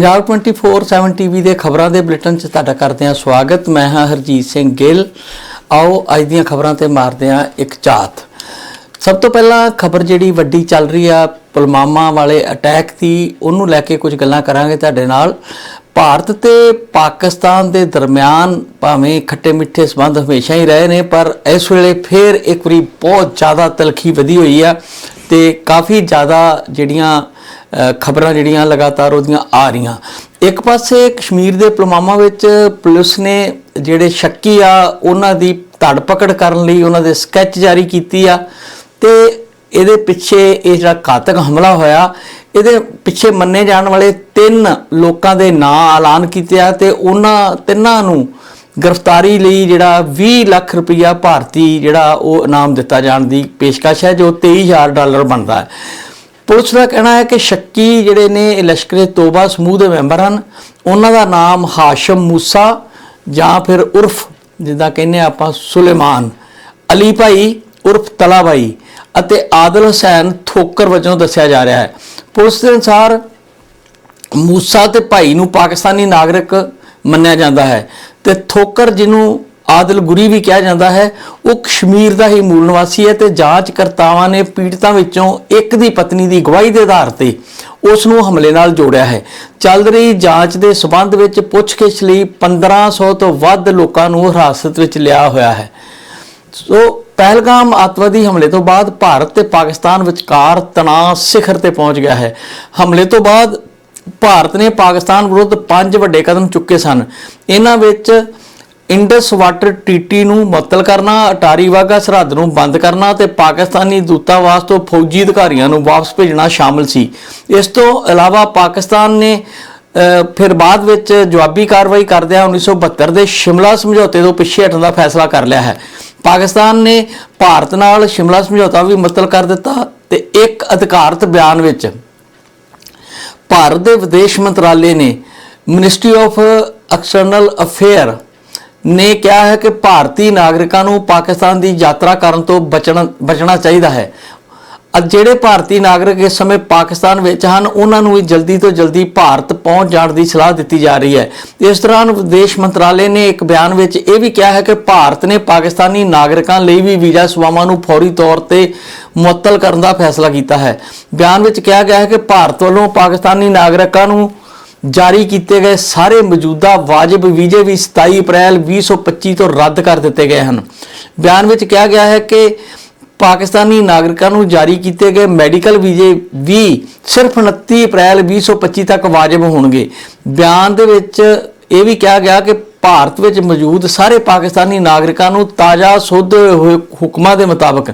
Punjab 24/7 TV ਦੇ ਖਬਰਾਂ ਦੇ ਬੁਲੇਟਿਨ 'ਚ ਤੁਹਾਡਾ ਕਰਦੇ ਹਾਂ ਸਵਾਗਤ। ਮੈਂ ਹਾਂ ਹਰਜੀਤ ਸਿੰਘ ਗਿੱਲ। ਆਓ ਅੱਜ ਦੀਆਂ ਖਬਰਾਂ ਤੇ ਮਾਰਦੇ ਹਾਂ ਇੱਕ ਝਾਤ ਸਭ ਤੋਂ ਪਹਿਲਾਂ ਖਬਰ ਜਿਹੜੀ ਵੱਡੀ ਚੱਲ ਰਹੀ ਆ, ਪੁਲਵਾਮਾ ਵਾਲੇ ਅਟੈਕ ਦੀ, ਉਹਨੂੰ ਲੈ ਕੇ ਕੁਝ ਗੱਲਾਂ ਕਰਾਂਗੇ ਤੁਹਾਡੇ ਨਾਲ। ਭਾਰਤ ਤੇ ਪਾਕਿਸਤਾਨ ਦੇ ਦਰਮਿਆਨ ਭਾਵੇਂ ਖੱਟੇ ਮਿੱਠੇ ਸਬੰਧ ਹਮੇਸ਼ਾ ਹੀ ਰਹੇ ਨੇ, ਪਰ ਇਸ ਵੇਲੇ ਫੇਰ ਇੱਕ ਵਾਰੀ ਬਹੁਤ ਜ਼ਿਆਦਾ ਤਲਖੀ ਵਧੀ ਹੋਈ ਆ ਤੇ ਕਾਫੀ ਜ਼ਿਆਦਾ ਜਿਹੜੀਆਂ ਖਬਰਾਂ ਜਿਹੜੀਆਂ ਲਗਾਤਾਰ ਉਹਦੀਆਂ ਆ ਰਹੀਆਂ। ਇੱਕ ਪਾਸੇ ਕਸ਼ਮੀਰ ਦੇ ਪੁਲਵਾਮਾ ਵਿੱਚ ਪੁਲਿਸ ਨੇ ਜਿਹੜੇ ਸ਼ੱਕੀ ਆ, ਉਹਨਾਂ ਦੀ ਧੜ ਪਕੜ ਕਰਨ ਲਈ ਉਹਨਾਂ ਦੇ ਸਕੈਚ ਜਾਰੀ ਕੀਤੀ ਆ ਤੇ ਇਹਦੇ ਪਿੱਛੇ ਇਹ ਜਿਹੜਾ ਘਾਤਕ ਹਮਲਾ ਹੋਇਆ, ਇਹਦੇ ਪਿੱਛੇ ਮੰਨੇ ਜਾਣ ਵਾਲੇ ਤਿੰਨ ਲੋਕਾਂ ਦੇ ਨਾਂ ਐਲਾਨ ਕੀਤੇ ਆ ਤੇ ਉਹਨਾਂ ਤਿੰਨਾਂ ਨੂੰ ਗ੍ਰਿਫਤਾਰੀ ਲਈ ਜਿਹੜਾ 20 ਲੱਖ ਰੁਪਇਆ ਭਾਰਤੀ ਜਿਹੜਾ ਉਹ ਇਨਾਮ ਦਿੱਤਾ ਜਾਣ ਦੀ ਪੇਸ਼ਕਸ਼ ਹੈ, ਜੋ 23000 ਡਾਲਰ ਬਣਦਾ ਹੈ। ਪੁਲਿਸ ਦਾ ਕਹਿਣਾ ਹੈ ਕਿ ਸ਼ੱਕੀ ਜਿਹੜੇ ਨੇ ਲਸ਼ਕਰੇ ਤੋਬਾ ਸਮੂਹ ਦੇ ਮੈਂਬਰ ਹਨ। ਉਹਨਾਂ ਦਾ ਨਾਮ ਹਾਸ਼ਮ ਮੂਸਾ ਜਾਂ ਫਿਰ ਉਰਫ ਜਿੱਦਾਂ ਕਹਿੰਦੇ ਆ ਆਪਾਂ ਸੁਲੇਮਾਨ, ਅਲੀ ਭਾਈ ਉਰਫ ਤਲਾ ਭਾਈ ਅਤੇ ਆਦਲ ਹੁਸੈਨ ਥੋਕਰ ਵਜੋਂ ਦੱਸਿਆ ਜਾ ਰਿਹਾ ਹੈ। ਪੁਲਿਸ ਦੇ ਅਨੁਸਾਰ ਮੂਸਾ ਤੇ ਭਾਈ ਨੂੰ ਪਾਕਿਸਤਾਨੀ ਨਾਗਰਿਕ ਮੰਨਿਆ ਜਾਂਦਾ ਹੈ ਤੇ ਥੋਕਰ ਜਿਹਨੂੰ ਆਦਲ ਗੁਰੀ ਵੀ ਕਿਹਾ ਜਾਂਦਾ ਹੈ, ਉਹ ਕਸ਼ਮੀਰ ਦਾ ਹੀ ਮੂਲ ਨਿਵਾਸੀ ਹੈ ਤੇ ਜਾਂਚਕਰਤਾਵਾਂ ਨੇ ਪੀੜਤਾਂ ਵਿੱਚੋਂ ਇੱਕ ਦੀ ਪਤਨੀ ਦੀ ਗਵਾਹੀ ਦੇ ਆਧਾਰ ਤੇ ਉਸ ਨੂੰ ਹਮਲੇ ਨਾਲ ਜੋੜਿਆ ਹੈ। ਚੱਲ ਰਹੀ ਜਾਂਚ ਦੇ ਸਬੰਧ ਵਿੱਚ ਪੁੱਛਗਿੱਛ ਲਈ 1500 ਤੋਂ ਵੱਧ ਲੋਕਾਂ ਨੂੰ ਹਿਰਾਸਤ ਵਿੱਚ ਲਿਆ ਹੋਇਆ ਹੈ। ਸੋ ਪਹਿਲਗਾਮ ਅੱਤਵਾਦੀ ਹਮਲੇ ਤੋਂ ਬਾਅਦ ਭਾਰਤ ਤੇ ਪਾਕਿਸਤਾਨ ਵਿਚਕਾਰ ਤਣਾਅ ਸਿਖਰ ਤੇ ਪਹੁੰਚ ਗਿਆ ਹੈ। ਹਮਲੇ ਤੋਂ ਬਾਅਦ ਭਾਰਤ ਨੇ ਪਾਕਿਸਤਾਨ ਵਿਰੁੱਧ ਪੰਜ ਵੱਡੇ ਕਦਮ ਚੁੱਕੇ ਸਨ। ਇਹਨਾਂ ਵਿੱਚ ਇੰਡਸ ਵਾਟਰ ਟੀਟੀ ਨੂੰ ਮੁਅੱਤਲ ਕਰਨਾ, ਅਟਾਰੀ ਵਾਗਾ ਸਰਹੱਦ ਨੂੰ ਬੰਦ ਕਰਨਾ ਤੇ ਪਾਕਿਸਤਾਨੀ ਦੂਤਾਵਾਸ ਤੋਂ ਫੌਜੀ ਅਧਿਕਾਰੀਆਂ ਨੂੰ ਵਾਪਸ ਭੇਜਣਾ ਸ਼ਾਮਲ ਸੀ। ਇਸ ਤੋਂ ਇਲਾਵਾ ਪਾਕਿਸਤਾਨ ਨੇ ਫਿਰ ਬਾਅਦ ਵਿੱਚ ਜਵਾਬੀ ਕਾਰਵਾਈ ਕਰਦਿਆਂ 1972 ਦੇ ਸ਼ਿਮਲਾ ਸਮਝੌਤੇ ਤੋਂ ਪਿੱਛੇ ਹਟਣ ਦਾ ਫੈਸਲਾ ਕਰ ਲਿਆ ਹੈ। ਪਾਕਿਸਤਾਨ ਨੇ ਭਾਰਤ ਨਾਲ ਸ਼ਿਮਲਾ ਸਮਝੌਤਾ ਵੀ ਮੁਅੱਤਲ ਕਰ ਦਿੱਤਾ ਤੇ ਇੱਕ ਅਧਿਕਾਰਤ ਬਿਆਨ ਵਿੱਚ ਭਾਰਤ ਦੇ ਵਿਦੇਸ਼ ਮੰਤਰਾਲੇ ਨੇ ਮਿਨਿਸਟਰੀ ਆਫ ਐਕਸਟਰਨਲ ਅਫੇਅਰ ਨੇ ਕਿਹਾ ਹੈ ਕਿ ਭਾਰਤੀ ਨਾਗਰਿਕਾਂ ਨੂੰ ਪਾਕਿਸਤਾਨ ਦੀ ਯਾਤਰਾ ਕਰਨ ਤੋਂ ਬਚਣਾ ਬਚਣਾ ਚਾਹੀਦਾ ਹੈ। ਜਿਹੜੇ ਭਾਰਤੀ ਨਾਗਰਿਕ ਇਸ ਸਮੇਂ ਪਾਕਿਸਤਾਨ ਵਿੱਚ ਹਨ, ਉਹਨਾਂ ਨੂੰ ਵੀ ਜਲਦੀ ਤੋਂ ਜਲਦੀ ਭਾਰਤ ਪਹੁੰਚ ਜਾਣ ਦੀ ਸਲਾਹ ਦਿੱਤੀ ਜਾ ਰਹੀ ਹੈ। ਇਸ ਦੌਰਾਨ ਵਿਦੇਸ਼ ਮੰਤਰਾਲੇ ਨੇ ਇੱਕ ਬਿਆਨ ਵਿੱਚ ਇਹ ਵੀ ਕਿਹਾ ਹੈ ਕਿ ਭਾਰਤ ਨੇ ਪਾਕਿਸਤਾਨੀ ਨਾਗਰਿਕਾਂ ਲਈ ਵੀ ਵੀਜ਼ਾ ਸੇਵਾਵਾਂ ਨੂੰ ਫੌਰੀ ਤੌਰ ਤੇ ਮੁਅੱਤਲ ਕਰਨ ਦਾ ਫੈਸਲਾ ਕੀਤਾ ਹੈ। ਬਿਆਨ ਵਿੱਚ ਕਿਹਾ ਗਿਆ ਹੈ ਕਿ ਭਾਰਤ ਵੱਲੋਂ ਪਾਕਿਸਤਾਨੀ ਨਾਗਰਿਕਾਂ ਨੂੰ ਜਾਰੀ ਕੀਤੇ ਗਏ ਸਾਰੇ ਮੌਜੂਦਾ ਵਾਜਬ ਵੀਜ਼ੇ ਵੀ 27 ਅਪ੍ਰੈਲ 2025 ਤੋਂ ਰੱਦ ਕਰ ਦਿੱਤੇ ਗਏ ਹਨ। ਬਿਆਨ ਵਿੱਚ ਕਿਹਾ ਗਿਆ ਹੈ ਕਿ ਪਾਕਿਸਤਾਨੀ ਨਾਗਰਿਕਾਂ ਨੂੰ ਜਾਰੀ ਕੀਤੇ ਗਏ ਮੈਡੀਕਲ ਵੀਜ਼ੇ ਵੀ ਸਿਰਫ 29 ਅਪ੍ਰੈਲ 2025 ਤੱਕ ਵਾਜਬ ਹੋਣਗੇ। ਬਿਆਨ ਦੇ ਵਿੱਚ ਇਹ ਵੀ ਕਿਹਾ ਗਿਆ ਕਿ ਭਾਰਤ ਵਿੱਚ ਮੌਜੂਦ ਸਾਰੇ ਪਾਕਿਸਤਾਨੀ ਨਾਗਰਿਕਾਂ ਨੂੰ ਤਾਜ਼ਾ ਸੋਧੇ ਹੋਏ ਹੁਕਮਾਂ ਦੇ ਮੁਤਾਬਕ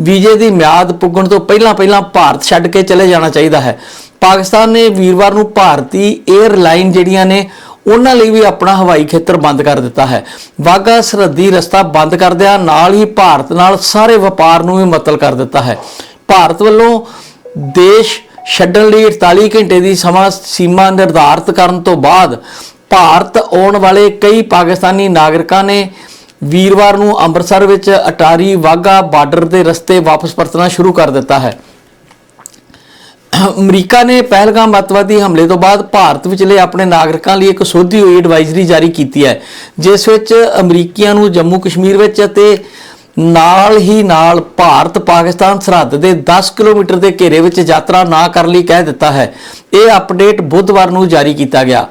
ਵੀਜ਼ੇ ਦੀ ਮਿਆਦ ਪੁੱਗਣ ਤੋਂ ਪਹਿਲਾਂ ਪਹਿਲਾਂ ਭਾਰਤ ਛੱਡ ਕੇ ਚਲੇ ਜਾਣਾ ਚਾਹੀਦਾ ਹੈ। ਪਾਕਿਸਤਾਨ ਨੇ ਵੀਰਵਾਰ ਨੂੰ ਭਾਰਤੀ 에ਅਰਲਾਈਨ ਜਿਹੜੀਆਂ ਨੇ, ਉਹਨਾਂ ਲਈ ਵੀ ਆਪਣਾ ਹਵਾਈ ਖੇਤਰ ਬੰਦ ਕਰ ਦਿੱਤਾ ਹੈ। ਵਾਗਾ ਸਰਹੱਦੀ ਰਸਤਾ ਬੰਦ ਕਰਦਿਆਂ ਨਾਲ ਹੀ ਭਾਰਤ ਨਾਲ ਸਾਰੇ ਵਪਾਰ ਨੂੰ ਵੀ ਮੁਅੱਤਲ ਕਰ ਦਿੱਤਾ ਹੈ। ਭਾਰਤ ਵੱਲੋਂ ਦੇਸ਼ ਛੱਡਣ ਲਈ 48 ਘੰਟੇ ਦੀ ਸਮਾਂ ਸੀਮਾ ਨਿਰਧਾਰਤ ਕਰਨ ਤੋਂ ਬਾਅਦ ਭਾਰਤ ਆਉਣ ਵਾਲੇ ਕਈ ਪਾਕਿਸਤਾਨੀ ਨਾਗਰਿਕਾਂ ਨੇ ਵੀਰਵਾਰ ਨੂੰ ਅੰਮ੍ਰਿਤਸਰ ਵਿੱਚ ਅਟਾਰੀ ਵਾਗਾ ਬਾਰਡਰ ਦੇ ਰਸਤੇ ਵਾਪਸ ਪਰਤਣਾ ਸ਼ੁਰੂ ਕਰ ਦਿੱਤਾ ਹੈ। ਅਮਰੀਕਾ ਨੇ ਪਹਿਲਗਾਮ ਅੱਤਵਾਦੀ ਹਮਲੇ ਤੋਂ ਬਾਅਦ ਭਾਰਤ ਵਿਚਲੇ ਆਪਣੇ ਨਾਗਰਿਕਾਂ ਲਈ ਇੱਕ ਸੋਧੀ ਹੋਈ ਐਡਵਾਈਜ਼ਰੀ ਜਾਰੀ ਕੀਤੀ ਹੈ, ਜਿਸ ਵਿੱਚ ਅਮਰੀਕੀਆਂ ਨੂੰ ਜੰਮੂ ਕਸ਼ਮੀਰ ਵਿੱਚ ਅਤੇ ਨਾਲ ਹੀ ਨਾਲ ਭਾਰਤ ਪਾਕਿਸਤਾਨ ਸਰਹੱਦ ਦੇ 10 ਕਿਲੋਮੀਟਰ ਦੇ ਘੇਰੇ ਵਿੱਚ ਯਾਤਰਾ ਨਾ ਕਰਨ ਲਈ ਕਹਿ ਦਿੱਤਾ ਹੈ। ਇਹ ਅਪਡੇਟ ਬੁੱਧਵਾਰ ਨੂੰ ਜਾਰੀ ਕੀਤਾ ਗਿਆ।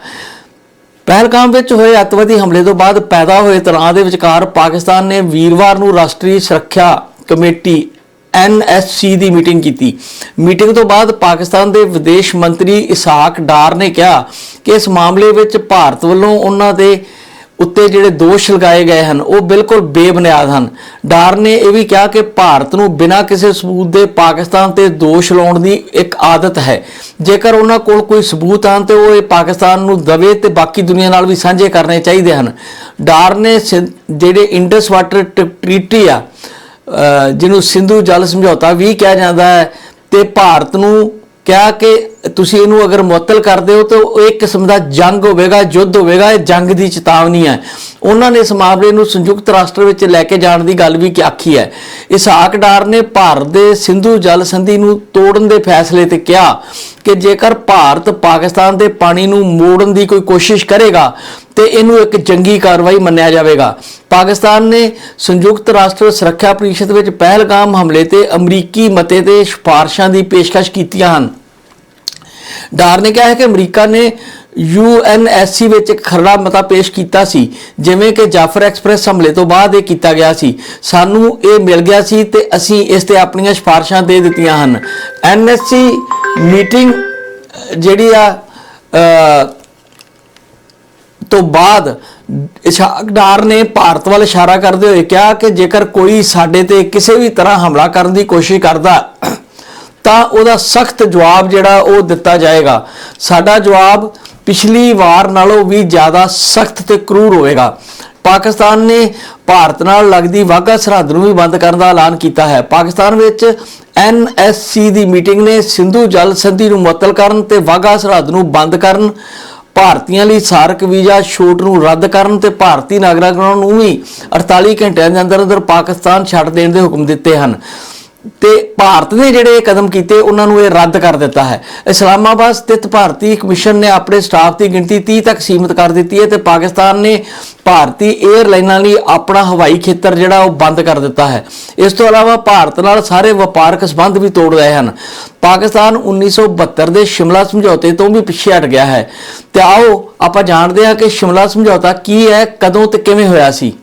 ਪਹਿਲਗਾਮ ਵਿੱਚ ਹੋਏ ਅੱਤਵਾਦੀ ਹਮਲੇ ਤੋਂ ਬਾਅਦ ਪੈਦਾ ਹੋਏ ਤਣਾਅ ਦੇ ਵਿਚਕਾਰ ਪਾਕਿਸਤਾਨ ਨੇ ਵੀਰਵਾਰ ਨੂੰ ਰਾਸ਼ਟਰੀ ਸੁਰੱਖਿਆ ਕਮੇਟੀ ਐਨਐਸਸੀ ਦੀ ਮੀਟਿੰਗ ਕੀਤੀ। ਮੀਟਿੰਗ ਤੋਂ ਬਾਅਦ ਪਾਕਿਸਤਾਨ ਦੇ ਵਿਦੇਸ਼ ਮੰਤਰੀ ਇਸਾਕ ਡਾਰ ਨੇ ਕਿਹਾ ਕਿ ਇਸ ਮਾਮਲੇ ਵਿੱਚ ਭਾਰਤ ਵੱਲੋਂ ਉਹਨਾਂ ਦੇ ਉੱਤੇ ਜਿਹੜੇ ਦੋਸ਼ ਲਗਾਏ ਗਏ ਹਨ, ਉਹ ਬਿਲਕੁਲ ਬੇਬੁਨਿਆਦ ਹਨ। ਡਾਰ ਨੇ ਇਹ ਵੀ ਕਿਹਾ ਕਿ ਭਾਰਤ ਨੂੰ ਬਿਨਾਂ ਕਿਸੇ ਸਬੂਤ ਦੇ ਪਾਕਿਸਤਾਨ ਤੇ ਦੋਸ਼ ਲਾਉਣ ਦੀ ਇੱਕ ਆਦਤ ਹੈ। ਜੇਕਰ ਉਹਨਾਂ ਕੋਲ ਕੋਈ ਸਬੂਤ ਹਨ, ਤੇ ਉਹ ਇਹ ਪਾਕਿਸਤਾਨ ਨੂੰ ਦਵੇ ਤੇ ਬਾਕੀ ਦੁਨੀਆ ਨਾਲ ਵੀ ਸਾਂਝੇ ਕਰਨੇ ਚਾਹੀਦੇ ਹਨ। ਡਾਰ ਨੇ ਸਿੰ- ਜਿਹੜੇ ਇੰਡਸ ਵਾਟਰ ਟ੍ਰੀਟੀ ਆ ਜਿਹਨੂੰ ਸਿੰਧੂ ਜਲ ਸਮਝੌਤਾ ਵੀ ਕਿਹਾ ਜਾਂਦਾ ਹੈ ਤੇ ਭਾਰਤ ਨੂੰ ਕਿਹਾ ਕਿ ਤੁਸੀਂ ਇਹਨੂੰ ਅਗਰ ਮੁਅੱਤਲ ਕਰਦੇ ਹੋ ਤਾਂ ਉਹ ਇੱਕ ਕਿਸਮ ਦਾ ਜੰਗ ਹੋਵੇਗਾ, ਯੁੱਧ ਹੋਵੇਗਾ, ਇਹ ਜੰਗ ਦੀ ਚੇਤਾਵਨੀ ਹੈ। ਉਹਨਾਂ ਨੇ ਇਸ ਮਾਮਲੇ ਨੂੰ ਸੰਯੁਕਤ ਰਾਸ਼ਟਰ ਵਿੱਚ ਲੈ ਕੇ ਜਾਣ ਦੀ ਗੱਲ ਵੀ ਕਿ ਆਖੀ ਹੈ। ਇਸਹਾਕ ਡਾਰ ਨੇ ਭਾਰਤ ਦੇ ਸਿੰਧੂ ਜਲ ਸੰਧੀ ਨੂੰ ਤੋੜਨ ਦੇ ਫੈਸਲੇ ਤੇ ਕਿਹਾ ਕਿ ਜੇਕਰ ਭਾਰਤ ਪਾਕਿਸਤਾਨ ਦੇ ਪਾਣੀ ਨੂੰ ਮੋੜਨ ਦੀ ਕੋਈ ਕੋਸ਼ਿਸ਼ ਕਰੇਗਾ, ਤੇ ਇਹਨੂੰ ਇੱਕ ਜੰਗੀ ਕਾਰਵਾਈ ਮੰਨਿਆ ਜਾਵੇਗਾ। ਪਾਕਿਸਤਾਨ ਨੇ ਸੰਯੁਕਤ ਰਾਸ਼ਟਰ ਸੁਰੱਖਿਆ ਪਰਿਸ਼ਦ ਵਿੱਚ ਪਹਿਲਗਾਮ ਹਮਲੇ ਤੇ ਅਮਰੀਕੀ ਮਤੇ ਤੇ ਸਿਫਾਰਸ਼ਾਂ ਦੀ ਪੇਸ਼ਕਸ਼ ਕੀਤੀਆਂ ਹਨ। ਡਾਰ ਨੇ ਕਿਹਾ ਹੈ ਕਿ ਅਮਰੀਕਾ ਨੇ ਯੂਐਨਐਸਸੀ ਵਿੱਚ ਇੱਕ ਖਰੜਾ ਮਤਾ ਪੇਸ਼ ਕੀਤਾ ਸੀ, ਜਿਵੇਂ ਕਿ ਜਾਫਰ ਐਕਸਪ੍ਰੈਸ ਹਮਲੇ ਤੋਂ ਬਾਅਦ ਇਹ ਕੀਤਾ ਗਿਆ ਸੀ। ਸਾਨੂੰ ਇਹ ਮਿਲ ਗਿਆ ਸੀ ਤੇ ਅਸੀਂ ਇਸ ਤੇ ਆਪਣੀਆਂ ਸਿਫਾਰਸ਼ਾਂ ਦੇ ਦਿੱਤੀਆਂ ਹਨ। ਐਨਐਸਸੀ ਮੀਟਿੰਗ ਜਿਹੜੀ ਆ ਤੋਂ ਬਾਅਦ ਇਸ਼ਾਕ ਡਾਰ ਨੇ ਭਾਰਤ ਵੱਲ ਇਸ਼ਾਰਾ ਕਰਦੇ ਹੋਏ ਕਿਹਾ ਕਿ ਜੇਕਰ ਕੋਈ ਸਾਡੇ ਤੇ ਕਿਸੇ ਵੀ ਤਰ੍ਹਾਂ ਹਮਲਾ ਕਰਨ ਦੀ ਕੋਸ਼ਿਸ਼ ਕਰਦਾ ਤਾਂ ਉਹਦਾ ਸਖਤ ਜਵਾਬ ਜਿਹੜਾ ਉਹ ਦਿੱਤਾ ਜਾਏਗਾ। ਸਾਡਾ ਜਵਾਬ ਪਿਛਲੀ ਵਾਰ ਨਾਲੋਂ ਵੀ ਜ਼ਿਆਦਾ ਸਖਤ ਤੇ ਕਰੂਰ ਹੋਵੇਗਾ। ਪਾਕਿਸਤਾਨ ਨੇ ਭਾਰਤ ਨਾਲ ਲੱਗਦੀ ਵਾਘਾ ਸਰਹੱਦ ਨੂੰ ਵੀ ਬੰਦ ਕਰਨ ਦਾ ਐਲਾਨ ਕੀਤਾ ਹੈ। ਪਾਕਿਸਤਾਨ ਵਿੱਚ ਐਨਐਸਸੀ ਦੀ ਮੀਟਿੰਗ ਨੇ ਸਿੰਧੂ ਜਲ ਸੰਧੀ ਨੂੰ ਮੁਅੱਤਲ ਕਰਨ ਤੇ ਵਾਘਾ ਸਰਹੱਦ ਨੂੰ ਬੰਦ ਕਰਨ, ਭਾਰਤੀਆਂ ਲਈ ਸਾਰਕ ਵੀਜ਼ਾ ਛੋਟ ਨੂੰ ਰੱਦ ਕਰਨ ਤੇ ਭਾਰਤੀ ਨਾਗਰਿਕਾਂ ਨੂੰ ਵੀ 48 ਘੰਟਿਆਂ ਦੇ ਅੰਦਰ ਅੰਦਰ ਪਾਕਿਸਤਾਨ ਛੱਡ ਦੇਣ ਦੇ ਹੁਕਮ ਦਿੱਤੇ ਹਨ। ਤੇ ਭਾਰਤ ਨੇ ਜਿਹੜੇ ਇਹ ਕਦਮ ਕੀਤੇ, ਉਹਨਾਂ ਨੂੰ ਇਹ ਰੱਦ ਕਰ ਦਿੱਤਾ ਹੈ। ਇਸਲਾਮਾਬਾਦ ਸਥਿਤ ਭਾਰਤੀ ਕਮਿਸ਼ਨ ਨੇ ਆਪਣੇ ਸਟਾਫ ਦੀ ਗਿਣਤੀ 30 ਤੱਕ ਸੀਮਿਤ ਕਰ ਦਿੱਤੀ ਹੈ ਤੇ ਪਾਕਿਸਤਾਨ ਨੇ ਭਾਰਤੀ 에ਅਰਲਾਈਨਾਂ ਲਈ ਆਪਣਾ ਹਵਾਈ ਖੇਤਰ ਜਿਹੜਾ ਉਹ ਬੰਦ ਕਰ ਦਿੱਤਾ ਹੈ। ਇਸ ਤੋਂ ਇਲਾਵਾ ਭਾਰਤ ਨਾਲ ਸਾਰੇ ਵਪਾਰਕ ਸੰਬੰਧ ਵੀ ਤੋੜ ਰਹੇ ਹਨ। ਪਾਕਿਸਤਾਨ 1972 ਦੇ ਸ਼ਿਮਲਾ ਸਮਝੌਤੇ ਤੋਂ ਵੀ ਪਿੱਛੇ ਹਟ ਗਿਆ ਹੈ। ਤੇ ਆਓ ਆਪਾਂ ਜਾਣਦੇ ਹਾਂ ਕਿ ਸ਼ਿਮਲਾ ਸਮਝੌਤਾ ਕੀ ਹੈ, ਕਦੋਂ ਤੇ ਕਿਵੇਂ ਹੋਇਆ ਸੀ।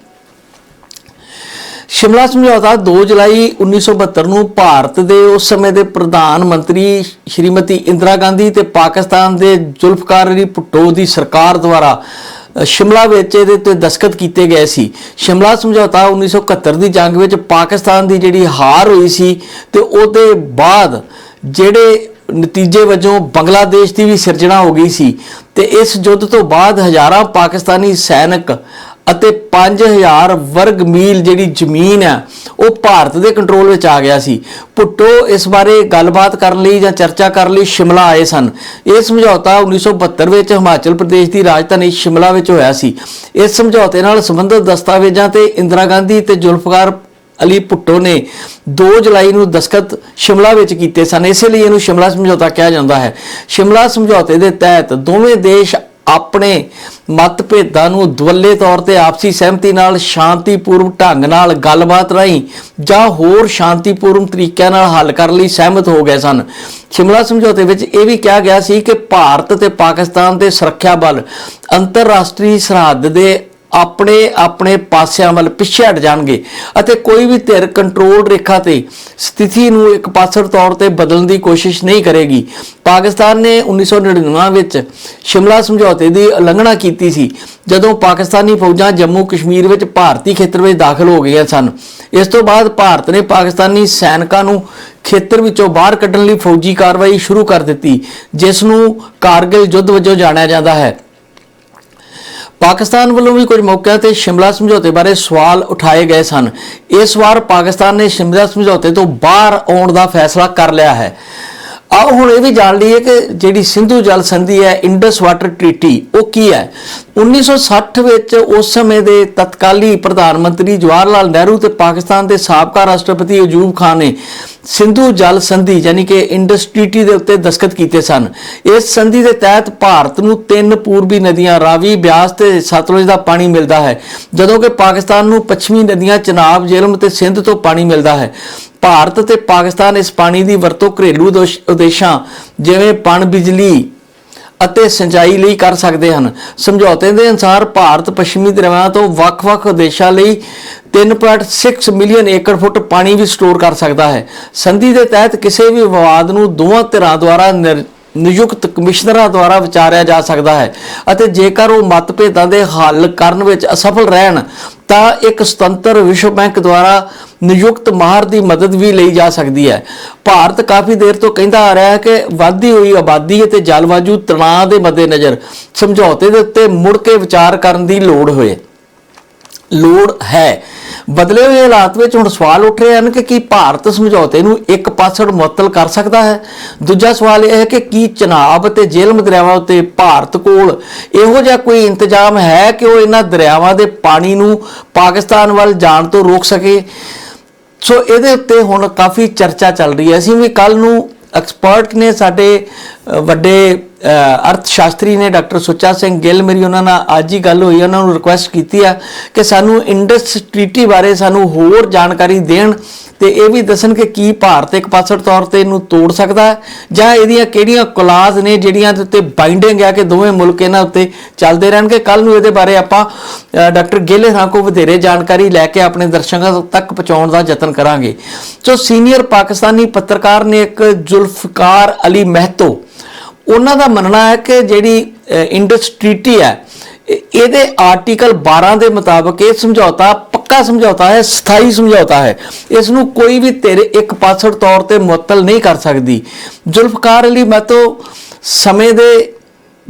ਸ਼ਿਮਲਾ ਸਮਝੌਤਾ 2 ਜੁਲਾਈ 1972 ਨੂੰ ਭਾਰਤ ਦੇ ਉਸ ਸਮੇਂ ਦੇ ਪ੍ਰਧਾਨ ਮੰਤਰੀ ਸ਼੍ਰੀਮਤੀ ਇੰਦਰਾ ਗਾਂਧੀ ਤੇ ਪਾਕਿਸਤਾਨ ਦੇ ਜ਼ੁਲਫਕਾਰ ਅਲੀ ਭੁੱਟੋ ਦੀ ਸਰਕਾਰ ਦੁਆਰਾ ਸ਼ਿਮਲਾ ਵਿੱਚ ਇਹਦੇ ਤੇ ਦਸਖਤ ਕੀਤੇ ਗਏ ਸੀ। ਸ਼ਿਮਲਾ ਸਮਝੌਤਾ 1971 ਦੀ ਜੰਗ ਵਿੱਚ ਪਾਕਿਸਤਾਨ ਦੀ ਜਿਹੜੀ ਹਾਰ ਹੋਈ ਸੀ ਤੇ ਉਹਦੇ ਬਾਅਦ ਜਿਹੜੇ ਨਤੀਜੇ ਵਜੋਂ ਬੰਗਲਾਦੇਸ਼ ਦੀ ਵੀ ਸਿਰਜਣਾ ਹੋ ਗਈ ਸੀ ਤੇ ਇਸ ਯੁੱਧ ਤੋਂ ਬਾਅਦ ਹਜ਼ਾਰਾਂ ਪਾਕਿਸਤਾਨੀ ਸੈਨਿਕ ਅਤੇ 5000 ਵਰਗ ਮੀਲ ਜਿਹੜੀ ਜ਼ਮੀਨ ਹੈ, ਉਹ ਭਾਰਤ ਦੇ ਕੰਟਰੋਲ ਵਿੱਚ ਆ ਗਿਆ ਸੀ। ਭੁੱਟੋ, ਇਸ ਬਾਰੇ ਗੱਲਬਾਤ ਕਰਨ ਲਈ ਜਾਂ ਚਰਚਾ ਕਰਨ ਲਈ ਸ਼ਿਮਲਾ ਆਏ ਸਨ। ਇਹ ਸਮਝੌਤਾ 1972 ਵਿੱਚ ਹਿਮਾਚਲ ਪ੍ਰਦੇਸ਼ ਦੀ ਰਾਜਧਾਨੀ ਸ਼ਿਮਲਾ ਵਿੱਚ ਹੋਇਆ ਸੀ। ਇਸ ਸਮਝੌਤੇ ਨਾਲ ਸੰਬੰਧਿਤ ਦਸਤਾਵੇਜ਼ਾਂ ਤੇ ਇੰਦਰਾ ਗਾਂਧੀ ਤੇ ਜ਼ੁਲਫਕਾਰ ਅਲੀ ਭੁੱਟੋ ਨੇ 2 ਜੁਲਾਈ ਨੂੰ ਦਸਖਤ ਸ਼ਿਮਲਾ ਵਿੱਚ ਕੀਤੇ ਸਨ। ਇਸੇ ਲਈ ਇਹਨੂੰ ਸ਼ਿਮਲਾ ਸਮਝੌਤਾ ਕਿਹਾ ਜਾਂਦਾ ਹੈ। ਸ਼ਿਮਲਾ ਸਮਝੌਤੇ ਦੇ ਤਹਿਤ ਦੋਵੇਂ ਦੇਸ਼ ਆਪਣੇ ਮਤਭੇਦਾਂ ਨੂੰ ਦੁਵੱਲੇ ਤੌਰ ਤੇ ਆਪਸੀ ਸਹਿਮਤੀ ਨਾਲ, ਸ਼ਾਂਤੀਪੂਰਵਕ ਢੰਗ ਨਾਲ ਗੱਲਬਾਤ ਰਾਹੀਂ ਜਾਂ ਹੋਰ ਸ਼ਾਂਤੀਪੂਰਨ ਤਰੀਕਿਆਂ ਨਾਲ ਹੱਲ ਕਰਨ ਲਈ ਸਹਿਮਤ ਹੋ ਗਏ ਸਨ। ਸ਼ਿਮਲਾ ਸਮਝੌਤੇ ਵਿੱਚ ਇਹ ਵੀ ਕਿਹਾ ਗਿਆ ਸੀ ਕਿ ਭਾਰਤ ਤੇ ਪਾਕਿਸਤਾਨ ਦੇ ਸੁਰੱਖਿਆ ਬਲ ਅੰਤਰਰਾਸ਼ਟਰੀ ਸਰਹੱਦ ਦੇ ਆਪਣੇ ਆਪਣੇ ਪਾਸਿਆਂ ਵੱਲ ਪਿੱਛੇ ਹਟ ਜਾਣਗੇ ਅਤੇ ਕੋਈ ਵੀ ਧਿਰ ਕੰਟਰੋਲ ਰੇਖਾ ਤੇ ਸਥਿਤੀ ਨੂੰ ਇੱਕ ਪਾਸੜ ਤੌਰ ਤੇ ਬਦਲਣ ਦੀ ਕੋਸ਼ਿਸ਼ ਨਹੀਂ ਕਰੇਗੀ। ਪਾਕਿਸਤਾਨ ਨੇ 1999 ਵਿੱਚ ਸ਼ਿਮਲਾ ਸਮਝੌਤੇ ਦੀ ਉਲੰਘਣਾ ਕੀਤੀ ਸੀ, ਜਦੋਂ ਪਾਕਿਸਤਾਨੀ ਫੌਜਾਂ ਜੰਮੂ ਕਸ਼ਮੀਰ ਵਿੱਚ ਭਾਰਤੀ ਖੇਤਰ ਵਿੱਚ ਦਾਖਲ ਹੋ ਗਈਆਂ ਸਨ। ਇਸ ਤੋਂ ਬਾਅਦ ਭਾਰਤ ਨੇ ਪਾਕਿਸਤਾਨੀ ਸੈਨਿਕਾਂ ਨੂੰ ਖੇਤਰ ਵਿੱਚੋਂ ਬਾਹਰ ਕੱਢਣ ਲਈ ਫੌਜੀ ਕਾਰਵਾਈ ਸ਼ੁਰੂ ਕਰ ਦਿੱਤੀ, ਜਿਸ ਨੂੰ ਕਾਰਗਿਲ ਯੁੱਧ ਵਜੋਂ ਜਾਣਿਆ ਜਾਂਦਾ ਹੈ। ਪਾਕਿਸਤਾਨ ਵੱਲੋਂ ਵੀ ਕੁਝ ਮੌਕਿਆਂ ਤੇ ਸ਼ਿਮਲਾ ਸਮਝੌਤੇ ਬਾਰੇ ਸਵਾਲ ਉਠਾਏ ਗਏ ਸਨ। ਇਸ ਵਾਰ ਪਾਕਿਸਤਾਨ ਨੇ ਸ਼ਿਮਲਾ ਸਮਝੌਤੇ ਤੋਂ ਬਾਹਰ ਆਉਣ ਦਾ ਫੈਸਲਾ ਕਰ ਲਿਆ ਹੈ। ਆਓ ਹੁਣ ਇਹ ਵੀ ਜਾਣ ਲਈਏ ਕਿ ਜਿਹੜੀ ਸਿੰਧੂ ਜਲ ਸੰਧੀ ਹੈ ਇੰਡਸ ਵਾਟਰ ਟ੍ਰੀਟੀ ਉਹ ਕੀ ਹੈ? 1960 ਵਿੱਚ ਉਸ ਸਮੇਂ ਦੇ ਤਤਕਾਲੀ ਪ੍ਰਧਾਨ ਮੰਤਰੀ ਜਵਾਹਰ ਲਾਲ ਨਹਿਰੂ ਤੇ ਪਾਕਿਸਤਾਨ ਦੇ ਸਾਬਕਾ ਰਾਸ਼ਟਰਪਤੀ ਅਜੂਬ ਖਾਨ ਨੇ ਸਿੰਧੂ ਜਲ ਸੰਧੀ, ਯਾਨੀ ਕਿ ਇੰਡਸ ਟ੍ਰੀਟੀ ਦੇ ਉੱਤੇ ਦਸਖਤ ਕੀਤੇ ਸਨ। ਇਸ ਸੰਧੀ ਦੇ ਤਹਿਤ ਭਾਰਤ ਨੂੰ ਤਿੰਨ ਪੂਰਬੀ ਨਦੀਆਂ, ਰਾਵੀ, ਬਿਆਸ ਤੇ ਸਤਲੁਜ ਦਾ ਪਾਣੀ ਮਿਲਦਾ ਹੈ, ਜਦੋਂ ਕਿ ਪਾਕਿਸਤਾਨ ਨੂੰ ਪੱਛਮੀ ਨਦੀਆਂ, ਚਨਾਬ ਜੇਹਲਮ ਤੇ ਸਿੰਧ ਤੋਂ ਪਾਣੀ ਮਿਲਦਾ ਹੈ। ਭਾਰਤ ਤੇ ਪਾਕਿਸਤਾਨ ਇਸ ਪਾਣੀ ਦੀ ਵਰਤੋਂ ਘਰੇਲੂ ਉਦੇਸ਼- ਉਦੇਸ਼ਾਂ ਜਿਵੇਂ ਪਣ ਬਿਜਲੀ ਅਤੇ ਸਿੰਚਾਈ ਲਈ ਕਰ ਸਕਦੇ ਹਨ। ਸਮਝੌਤੇ ਦੇ ਅਨੁਸਾਰ ਭਾਰਤ ਪੱਛਮੀ ਦਰਿਆਵਾਂ ਤੋਂ ਵੱਖ-ਵੱਖ ਉਦੇਸ਼ਾਂ ਲਈ 3.6 ਮਿਲੀਅਨ ਏਕੜ ਫੁੱਟ ਪਾਣੀ ਵੀ ਸਟੋਰ ਕਰ ਸਕਦਾ ਹੈ। ਸੰਧੀ ਦੇ ਤਹਿਤ ਕਿਸੇ ਵੀ ਵਿਵਾਦ ਨੂੰ ਦੋਵਾਂ ਧਿਰਾਂ ਦੁਆਰਾ ਨਿਰ- ਨਿਯੁਕਤ ਕਮਿਸ਼ਨਰਾਂ ਦੁਆਰਾ ਵਿਚਾਰਿਆ ਜਾ ਸਕਦਾ ਹੈ ਅਤੇ ਜੇਕਰ ਉਹ ਮਤਭੇਦਾਂ ਦੇ ਹੱਲ ਕਰਨ ਵਿੱਚ ਅਸਫਲ ਰਹਿਣ, ਤਾਂ ਇੱਕ ਸੁਤੰਤਰ ਵਿਸ਼ਵ ਬੈਂਕ ਦੁਆਰਾ ਨਿਯੁਕਤ ਮਾਹਰ ਦੀ ਮਦਦ ਵੀ ਲਈ ਜਾ ਸਕਦੀ ਹੈ। ਭਾਰਤ ਕਾਫੀ ਦੇਰ ਤੋਂ ਕਹਿੰਦਾ ਆ ਰਿਹਾ ਹੈ ਕਿ ਵਧਦੀ ਹੋਈ ਆਬਾਦੀ ਅਤੇ ਜਲਵਾਯੂ ਤਣਾਅ ਦੇ ਮੱਦੇਨਜ਼ਰ ਸਮਝੌਤੇ ਦੇ ਉੱਤੇ ਮੁੜ ਕੇ ਵਿਚਾਰ ਕਰਨ ਦੀ ਲੋੜ ਹੋਏ। ਲੋੜ ਹੈ। ਬਦਲੇ ਹੋਏ ਹਾਲਾਤ ਵਿੱਚ ਹੁਣ ਸਵਾਲ ਉੱਠ ਰਹੇ ਹਨ ਕਿ ਕੀ ਭਾਰਤ ਸਮਝੌਤੇ ਨੂੰ ਇੱਕ ਪਾਸੜ ਮੁਅੱਤਲ ਕਰ ਸਕਦਾ ਹੈ? ਦੂਜਾ ਸਵਾਲ ਇਹ ਹੈ ਕਿ ਕੀ ਚਨਾਬ ਅਤੇ ਜੇਲਮ ਦਰਿਆਵਾਂ ਉੱਤੇ ਭਾਰਤ ਕੋਲ ਇਹੋ ਜਿਹਾ ਕੋਈ ਇੰਤਜ਼ਾਮ ਹੈ ਕਿ ਉਹ ਇਹਨਾਂ ਦਰਿਆਵਾਂ ਦੇ ਪਾਣੀ ਨੂੰ ਪਾਕਿਸਤਾਨ ਵੱਲ ਜਾਣ ਤੋਂ ਰੋਕ ਸਕੇ? ਸੋ ਇਹਦੇ ਉੱਤੇ ਹੁਣ ਕਾਫੀ ਚਰਚਾ ਚੱਲ ਰਹੀ ਹੈ। ਅਸੀਂ ਵੀ ਕੱਲ ਨੂੰ ਐਕਸਪਰਟ ਨੇ ਸਾਡੇ ਵੱਡੇ ਅਰਥ ਸ਼ਾਸਤਰੀ ਨੇ ਡਾਕਟਰ ਸੁੱਚਾ ਸਿੰਘ ਗਿੱਲ ਮੇਰੀ ਉਹਨਾਂ ਨਾਲ ਅੱਜ ਹੀ ਗੱਲ ਹੋਈ, ਉਹਨਾਂ ਨੂੰ ਰਿਕੁਐਸਟ ਕੀਤੀ ਆ ਕਿ ਸਾਨੂੰ ਇੰਡਸ ਟ੍ਰੀਟੀ ਬਾਰੇ ਸਾਨੂੰ ਹੋਰ ਜਾਣਕਾਰੀ ਦੇਣ ਤੇ ਇਹ ਵੀ ਦੱਸਣ ਕਿ ਕੀ ਭਾਰਤ ਇੱਕ ਪਾਸੜ ਤੌਰ ਤੇ ਇਹਨੂੰ ਤੋੜ ਸਕਦਾ ਹੈ ਜਾਂ ਇਹਦੀਆਂ ਕਿਹੜੀਆਂ ਕਲਾਜ਼ ਨੇ ਜਿਹੜੀਆਂ ਦੇ ਉੱਤੇ ਬਾਈਂਡਿੰਗ ਆ ਕਿ ਦੋਵੇਂ ਮੁਲਕ ਇਹਨਾਂ ਉੱਤੇ ਚੱਲਦੇ ਰਹਿਣਗੇ। ਕੱਲ ਨੂੰ ਇਹਦੇ ਬਾਰੇ ਆਪਾਂ ਡਾਕਟਰ ਗਿੱਲ ਹਾਂ ਕੋ ਵਧੇਰੇ ਜਾਣਕਾਰੀ ਲੈ ਕੇ ਆਪਣੇ ਦਰਸ਼ਕਾਂ ਤੱਕ ਪਹੁੰਚਾਉਣ ਦਾ ਯਤਨ ਕਰਾਂਗੇ। ਸੋ ਸੀਨੀਅਰ ਪਾਕਿਸਤਾਨੀ ਪੱਤਰਕਾਰ ਨੇ ਇੱਕ ਜ਼ੁਲਫਕਾਰ ਅਲੀ ਮਹਿਤੋ ਉਹਨਾਂ ਦਾ ਮੰਨਣਾ ਹੈ ਕਿ ਜਿਹੜੀ ਅ, ਇੰਡਸ ਟ੍ਰੀਟੀ ਹੈ ਇਹਦੇ ਆਰਟੀਕਲ 12 ਦੇ ਮੁਤਾਬਕ ਇਹ ਸਮਝੌਤਾ ਪੱਕਾ ਸਮਝੌਤਾ ਹੈ ਸਥਾਈ ਸਮਝੌਤਾ ਹੈ। ਇਸ ਨੂੰ ਕੋਈ ਵੀ ਤੇਰੇ ਇੱਕ ਪਾਸੜ ਤੌਰ ਤੇ ਮੁਅੱਤਲ ਨਹੀਂ ਕਰ ਸਕਦੀ। ਜ਼ੁਲਫਕਾਰ ਅਲੀ ਮਹਿਤੋ ਸਮੇਂ ਦੇ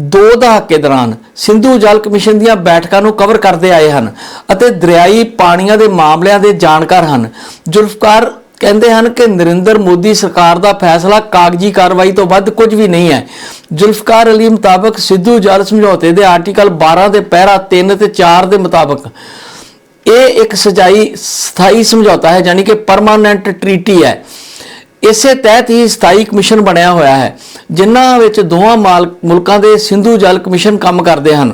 ਦੋ ਦਹਾਕੇ ਦੌਰਾਨ ਸਿੰਧੂ ਜਲ ਕਮਿਸ਼ਨ ਦੀਆਂ ਬੈਠਕਾਂ ਨੂੰ ਕਵਰ ਕਰਦੇ ਆਏ ਹਨ ਅਤੇ ਦਰਿਆਈ ਪਾਣੀਆਂ ਦੇ ਮਾਮਲਿਆਂ ਦੇ ਜਾਣਕਾਰ ਹਨ। ਜ਼ੁਲਫਕਾਰ ਕਹਿੰਦੇ ਹਨ ਕਿ ਨਰਿੰਦਰ ਮੋਦੀ ਸਰਕਾਰ ਦਾ ਫੈਸਲਾ ਕਾਗਜ਼ੀ ਕਾਰਵਾਈ ਤੋਂ ਵੱਧ ਕੁਝ ਵੀ ਨਹੀਂ ਹੈ। ਜ਼ੁਲਫਕਾਰ ਅਲੀ ਮੁਤਾਬਕ ਸਿੱਧੂ ਜਲ ਸਮਝੌਤੇ ਦੇ ਆਰਟੀਕਲ 12 ਦੇ ਪਹਿਰਾ 3 ਤੇ 4 ਦੇ ਮੁਤਾਬਕ ਇਹ ਇੱਕ ਸਜਾਈ ਸਥਾਈ ਸਮਝੌਤਾ ਹੈ, ਯਾਨੀ ਕਿ ਪਰਮਾਨੈਂਟ ਟ੍ਰੀਟੀ ਹੈ। ਇਸੇ ਤਹਿਤ ਹੀ ਸਥਾਈ ਕਮਿਸ਼ਨ ਬਣਿਆ ਹੋਇਆ ਹੈ, ਜਿਨ੍ਹਾਂ ਵਿੱਚ ਦੋਵਾਂ ਮਾਲ- ਮੁਲਕਾਂ ਦੇ ਸਿੰਧੂ ਜਲ ਕਮਿਸ਼ਨ ਕੰਮ ਕਰਦੇ ਹਨ।